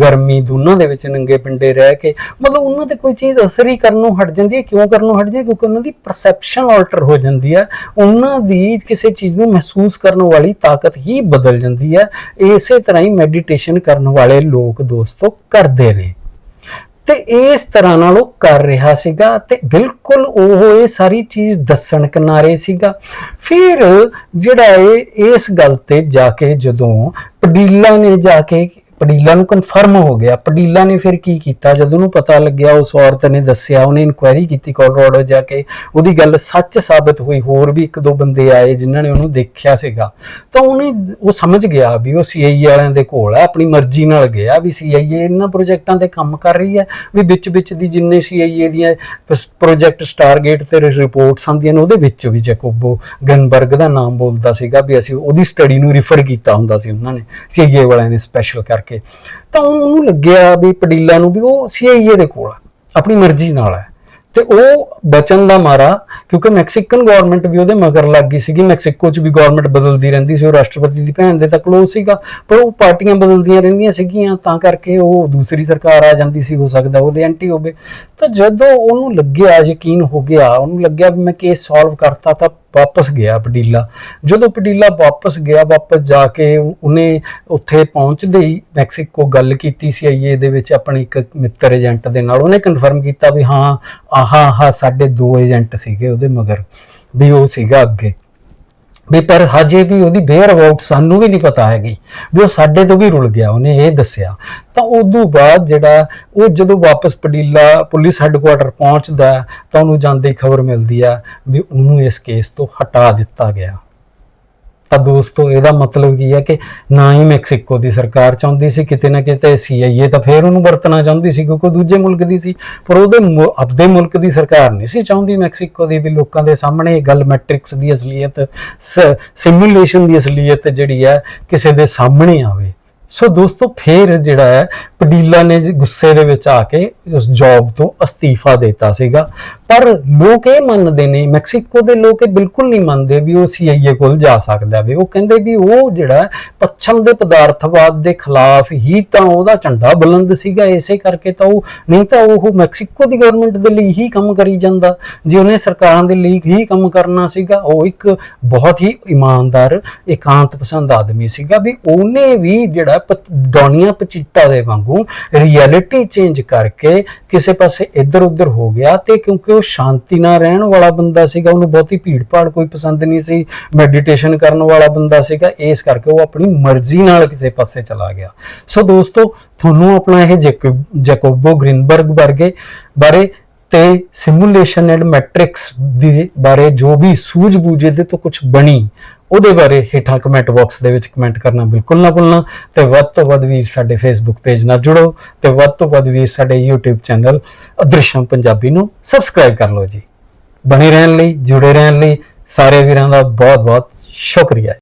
ਗਰਮੀ, ਦੋਨਾਂ ਦੇ ਵਿੱਚ ਨੰਗੇ ਪਿੰਡੇ ਰਹਿ ਕੇ ਮਤਲਬ ਉਹਨਾਂ ਤੇ ਕੋਈ ਚੀਜ਼ ਅਸਰ ਹੀ ਕਰਨ ਨੂੰ ਹਟ ਜਾਂਦੀ ਹੈ। ਕਿਉਂ ਕਰਨ ਨੂੰ ਹਟ ਜਾਂਦੀ ਹੈ? ਕਿਉਂਕਿ ਉਹਨਾਂ ਦੀ ਪਰਸੈਪਸ਼ਨ ਆਲਟਰ ਹੋ ਜਾਂਦੀ ਹੈ। ਉਹਨਾਂ ਦੀ ਕਿਸੇ ਚੀਜ਼ ਨੂੰ ਮਹਿਸੂਸ ਕਰਨ ਵਾਲੀ ਤਾਕਤ ਹੀ ਬਦਲ ਜਾਂਦੀ ਹੈ। ਇਸੇ ਤਰ੍ਹਾਂ ਹੀ ਮੈਡੀਟੇਸ਼ਨ ਕਰਨ ਵਾਲੇ ਲੋਕ ਦੋਸਤੋ ਕਰਦੇ ਨੇ। ਤੇ ਇਸ ਤਰ੍ਹਾਂ ਨਾਲ ਉਹ ਕਰ ਰਿਹਾ ਸੀਗਾ ਤੇ ਬਿਲਕੁਲ ਉਹ ਇਹ ਸਾਰੀ ਚੀਜ਼ ਦੱਸਣ ਕਿਨਾਰੇ ਸੀਗਾ। ਫਿਰ ਜਿਹੜਾ ਇਹ, ਇਸ ਗੱਲ ਤੇ ਜਾ ਕੇ ਜਦੋਂ ਪਡੀਲਾ ਨੇ ਜਾ ਕੇ ਪਡੀਲਾ ਨੂੰ ਕਨਫਰਮ ਹੋ ਗਿਆ। ਪਡੀਲਾ ਨੇ ਫਿਰ ਕੀ ਕੀਤਾ? ਜਦੋਂ ਉਹਨੂੰ ਪਤਾ ਲੱਗਿਆ, ਉਸ ਔਰਤ ਨੇ ਦੱਸਿਆ, ਉਹਨੇ ਇਨਕੁਆਇਰੀ ਕੀਤੀ ਕੋਲੋਰਾਡੋ ਜਾ ਕੇ। ਉਹਦੀ ਗੱਲ ਸੱਚ ਸਾਬਤ ਹੋਈ। ਹੋਰ ਵੀ ਇੱਕ ਦੋ ਬੰਦੇ ਆਏ ਜਿਨ੍ਹਾਂ ਨੇ ਉਹਨੂੰ ਦੇਖਿਆ ਸੀਗਾ। ਤਾਂ ਉਹਨੇ ਉਹ ਸਮਝ ਗਿਆ ਵੀ ਉਹ ਸੀਆਈਏ ਵਾਲਿਆਂ ਦੇ ਕੋਲ ਹੈ ਆਪਣੀ ਮਰਜ਼ੀ ਨਾਲ ਗਿਆ ਵੀ ਸੀਆਈਏ ਇਹਨਾਂ ਪ੍ਰੋਜੈਕਟਾਂ ਤੇ ਕੰਮ ਕਰ ਰਹੀ ਹੈ। ਵੀ ਵਿੱਚ ਵਿੱਚ ਦੀ ਜਿੰਨੇ ਸੀਆਈਏ ਦੀਆਂ ਪ੍ਰੋਜੈਕਟ ਸਟਾਰਗੇਟ ਤੇ ਰਿਪੋਰਟਸ ਆਉਂਦੀਆਂ ਨੇ, ਉਹਦੇ ਵਿੱਚ ਵੀ ਜੈਕੋਬੋ ਗਨਬਰਗ ਦਾ ਨਾਮ ਬੋਲਦਾ ਸੀਗਾ ਵੀ ਅਸੀਂ ਉਹਦੀ ਸਟੱਡੀ ਨੂੰ ਰਿਫਰ ਕੀਤਾ ਹੁੰਦਾ ਸੀ ਉਹਨਾਂ ਨੇ। ਸੀਆਈਏ ਵਾਲਿਆਂ ਨੇ ਸਪੈਸ਼ਲ ਕਰਕੇ ਤਾਂ ਉਹਨੂੰ ਲੱਗਿਆ ਵੀ ਪਡੀਲਾ ਨੂੰ ਵੀ ਉਹ ਸੀਆਈਏ ਦੇ ਕੋਲ ਆ, ਆਪਣੀ ਮਰਜ਼ੀ ਨਾਲ ਹੈ ਤੇ ਉਹ ਬਚਨ ਦਾ ਮਾਰਾ, ਕਿਉਂਕਿ ਮੈਕਸੀਕਨ ਗਵਰਨਮੈਂਟ ਵੀ ਉਹਦੇ ਮਗਰ ਲੱਗ ਗਈ ਸੀਗੀ। ਮੈਕਸੀਕੋ 'ਚ ਵੀ ਗਵਰਨਮੈਂਟ ਬਦਲਦੀ ਰਹਿੰਦੀ ਸੀ, ਉਹ ਰਾਸ਼ਟਰਪਤੀ ਦੀ ਭੈਣ ਦੇ ਤਾਂ ਕਲੋਜ਼ ਸੀਗਾ। ਪਰ ਉਹ ਪਾਰਟੀਆਂ ਬਦਲਦੀਆਂ ਰਹਿੰਦੀਆਂ ਸੀਗੀਆਂ, ਤਾਂ ਕਰਕੇ ਉਹ ਦੂਸਰੀ ਸਰਕਾਰ ਆ ਜਾਂਦੀ ਸੀ, ਹੋ ਸਕਦਾ ਉਹਦੇ ਐਂਟੀ ਹੋਵੇ। ਤਾਂ ਜਦੋਂ ਉਹਨੂੰ ਲੱਗਿਆ ਯਕੀਨ ਹੋ ਗਿਆ, ਉਹਨੂੰ ਲੱਗਿਆ ਵੀ ਮੈਂ ਕੇਸ ਸੋਲਵ ਕਰਤਾ, ਤਾਂ ਵਾਪਸ ਗਿਆ ਪਡੀਲਾ ਜਦੋਂ ਪਡੀਲਾ ਵਾਪਸ ਗਿਆ, ਵਾਪਸ ਜਾ ਕੇ ਉਹਨੇ ਉੱਥੇ ਪਹੁੰਚਦੇ ਹੀ ਮੈਕਸੀਕੋ ਗੱਲ ਕੀਤੀ ਸੀ ਆਈਏ ਦੇ ਵਿੱਚ ਆਪਣੇ ਇੱਕ ਮਿੱਤਰ ਏਜੰਟ ਦੇ ਨਾਲ। ਉਹਨੇ ਕਨਫਰਮ ਕੀਤਾ ਵੀ ਹਾਂ, ਆਹਾ ਆਹਾ, ਸਾਡੇ ਦੋ ਏਜੰਟ ਸੀਗੇ ਉਹਦੇ ਮਗਰ, ਵੀ ਉਹ ਸੀਗਾ ਅੱਗੇ। ਵੀ ਪਰ ਹਜੇ ਵੀ ਉਹਦੀ ਬੇਅਰ ਅਬਾਊਟ ਸਾਨੂੰ ਵੀ ਨਹੀਂ ਪਤਾ ਹੈਗੀ ਵੀ ਉਹ ਸਾਡੇ ਤੋਂ ਵੀ ਰੁਲ ਗਿਆ, ਉਹਨੇ ਇਹ ਦੱਸਿਆ। ਤਾਂ ਉਦੋਂ ਬਾਅਦ ਜਿਹੜਾ ਉਹ ਜਦੋਂ ਵਾਪਸ ਪਡੀਲਾ ਪੁਲਿਸ ਹੈੱਡਕੁਆਟਰ ਪਹੁੰਚਦਾ, ਤਾਂ ਉਹਨੂੰ ਜਾਂਦੇ ਹੀ ਖਬਰ ਮਿਲਦੀ ਆ ਵੀ ਉਹਨੂੰ ਇਸ ਕੇਸ ਤੋਂ ਹਟਾ ਦਿੱਤਾ ਗਿਆ। ਤਾਂ ਦੋਸਤੋ, ਇਹਦਾ ਮਤਲਬ ਕੀ ਹੈ ਕਿ ਨਾ ਹੀ ਮੈਕਸੀਕੋ ਦੀ ਸਰਕਾਰ ਚਾਹੁੰਦੀ ਸੀ, ਕਿਤੇ ਨਾ ਕਿਤੇ ਸੀਆਈਏ ਤਾਂ ਫੇਰ ਉਹਨੂੰ ਵਰਤਣਾ ਚਾਹੁੰਦੀ ਸੀ, ਕਿਉਂਕਿ ਉਹ ਦੂਜੇ ਮੁਲਕ ਦੀ ਸੀ। ਪਰ ਉਹਦੇ ਮੁ- ਆਪਦੇ ਮੁਲਕ ਦੀ ਸਰਕਾਰ ਨਹੀਂ ਸੀ ਚਾਹੁੰਦੀ ਮੈਕਸੀਕੋ ਦੀ ਵੀ ਲੋਕਾਂ ਦੇ ਸਾਹਮਣੇ ਇਹ ਗੱਲ ਮੈਟ੍ਰਿਕਸ ਦੀ ਅਸਲੀਅਤ ਸਿਮੂਲੇਸ਼ਨ ਦੀ ਅਸਲੀਅਤ ਜਿਹੜੀ ਹੈ, ਕਿਸੇ ਦੇ ਸਾਹਮਣੇ ਆਵੇ। ਸੋ ਦੋਸਤੋ, ਫੇਰ ਜਿਹੜਾ ਹੈ ਪਡੀਲਾ ਨੇ ਗੁੱਸੇ ਦੇ ਵਿੱਚ ਆ ਕੇ ਉਸ ਜੌਬ ਤੋਂ ਅਸਤੀਫਾ ਦਿੱਤਾ ਸੀਗਾ। ਪਰ ਲੋਕ ਇਹ ਮੰਨਦੇ ਨੇ, ਮੈਕਸੀਕੋ ਦੇ ਲੋਕ ਇਹ ਬਿਲਕੁਲ ਨਹੀਂ ਮੰਨਦੇ ਵੀ ਉਹ ਸੀਆਈਏ ਕੋਲ ਜਾ ਸਕਦਾ ਵੀ। ਉਹ ਕਹਿੰਦੇ ਵੀ ਉਹ ਜਿਹੜਾ ਪੱਛਮ ਦੇ ਪਦਾਰਥਵਾਦ ਦੇ ਖਿਲਾਫ ਹੀ ਤਾਂ ਉਹਦਾ ਝੰਡਾ ਬੁਲੰਦ ਸੀਗਾ, ਇਸੇ ਕਰਕੇ ਤਾਂ ਉਹ, ਨਹੀਂ ਤਾਂ ਉਹ ਮੈਕਸੀਕੋ ਦੀ ਗਵਰਨਮੈਂਟ ਦੇ ਲਈ ਹੀ ਕੰਮ ਕਰੀ ਜਾਂਦਾ। ਜੇ ਉਹਨੇ ਸਰਕਾਰਾਂ ਦੇ ਲਈ ਹੀ ਕੰਮ ਕਰਨਾ ਸੀਗਾ, ਉਹ ਇੱਕ ਬਹੁਤ ਹੀ ਇਮਾਨਦਾਰ, ਇਕਾਂਤ ਪਸੰਦ ਆਦਮੀ ਸੀਗਾ ਵੀ ਉਹਨੇ ਵੀ ਜਿਹੜਾ ਡੋਨੀਆ ਪਚੀਟਾ ਦੇ ਵਾਂਗੂ ਰਿਐਲਿਟੀ ਚੇਂਜ ਕਰਕੇ ਕਿਸੇ ਪਾਸੇ ਇੱਧਰ ਉੱਧਰ ਹੋ ਗਿਆ ਤੇ ਕਿਉਂਕਿ ਉਹ ਸ਼ਾਂਤੀ ਨਾਲ ਰਹਿਣ ਵਾਲਾ ਬੰਦਾ ਸੀਗਾ, ਉਹਨੂੰ ਬਹੁਤੀ ਭੀੜ ਭਾੜ ਕੋਈ ਪਸੰਦ ਨਹੀਂ ਸੀ ਮੈਡੀਟੇਸ਼ਨ ਕਰਨ ਵਾਲਾ ਬੰਦਾ ਸੀਗਾ, ਇਸ ਕਰਕੇ ਉਹ ਆਪਣੀ ਮਰਜ਼ੀ ਨਾਲ ਕਿਸੇ ਪਾਸੇ ਚਲਾ ਗਿਆ। ਸੋ ਦੋਸਤੋ, ਤੁਹਾਨੂੰ ਆਪਣਾ ਇਹ ਜੈਕੋ- ਜੈਕੋਬੋ ਗ੍ਰਿਨਬਰਗ ਵਰਗੇ ਬਾਰੇ ਤੇ ਸਿਮੂਲੇਸ਼ਨ ਐਂਡ ਮੈਟ੍ਰਿਕਸ ਦੇ ਬਾਰੇ ਜੋ ਵੀ ਸੂਝ-ਬੂਝ ਇਹਦੇ ਤੋਂ ਕੁਝ ਬਣੀ ਉਹਦੇ ਬਾਰੇ ਹੇਠਾਂ ਕਮੈਂਟ ਬਾਕਸ ਦੇ ਵਿੱਚ ਕਮੈਂਟ ਕਰਨਾ ਬਿਲਕੁਲ ਨਾ ਭੁੱਲਣਾ ਤੇ ਵੱਧ ਤੋਂ ਵੱਧ ਵੀਰ ਸਾਡੇ ਫੇਸਬੁੱਕ ਪੇਜ ਨਾਲ ਜੁੜੋ ਤੇ ਵੱਧ ਤੋਂ ਵੱਧ ਵੀਰ ਸਾਡੇ YouTube ਚੈਨਲ ਅਦ੍ਰਿਸ਼ਮ ਪੰਜਾਬੀ ਨੂੰ ਸਬਸਕ੍ਰਾਈਬ ਕਰ ਲਓ ਜੀ। ਬਣੇ ਰਹਿਣ ਲਈ, ਜੁੜੇ ਰਹਿਣ ਲਈ ਸਾਰੇ ਵੀਰਾਂ ਦਾ ਬਹੁਤ ਬਹੁਤ ਸ਼ੁਕਰੀਆ।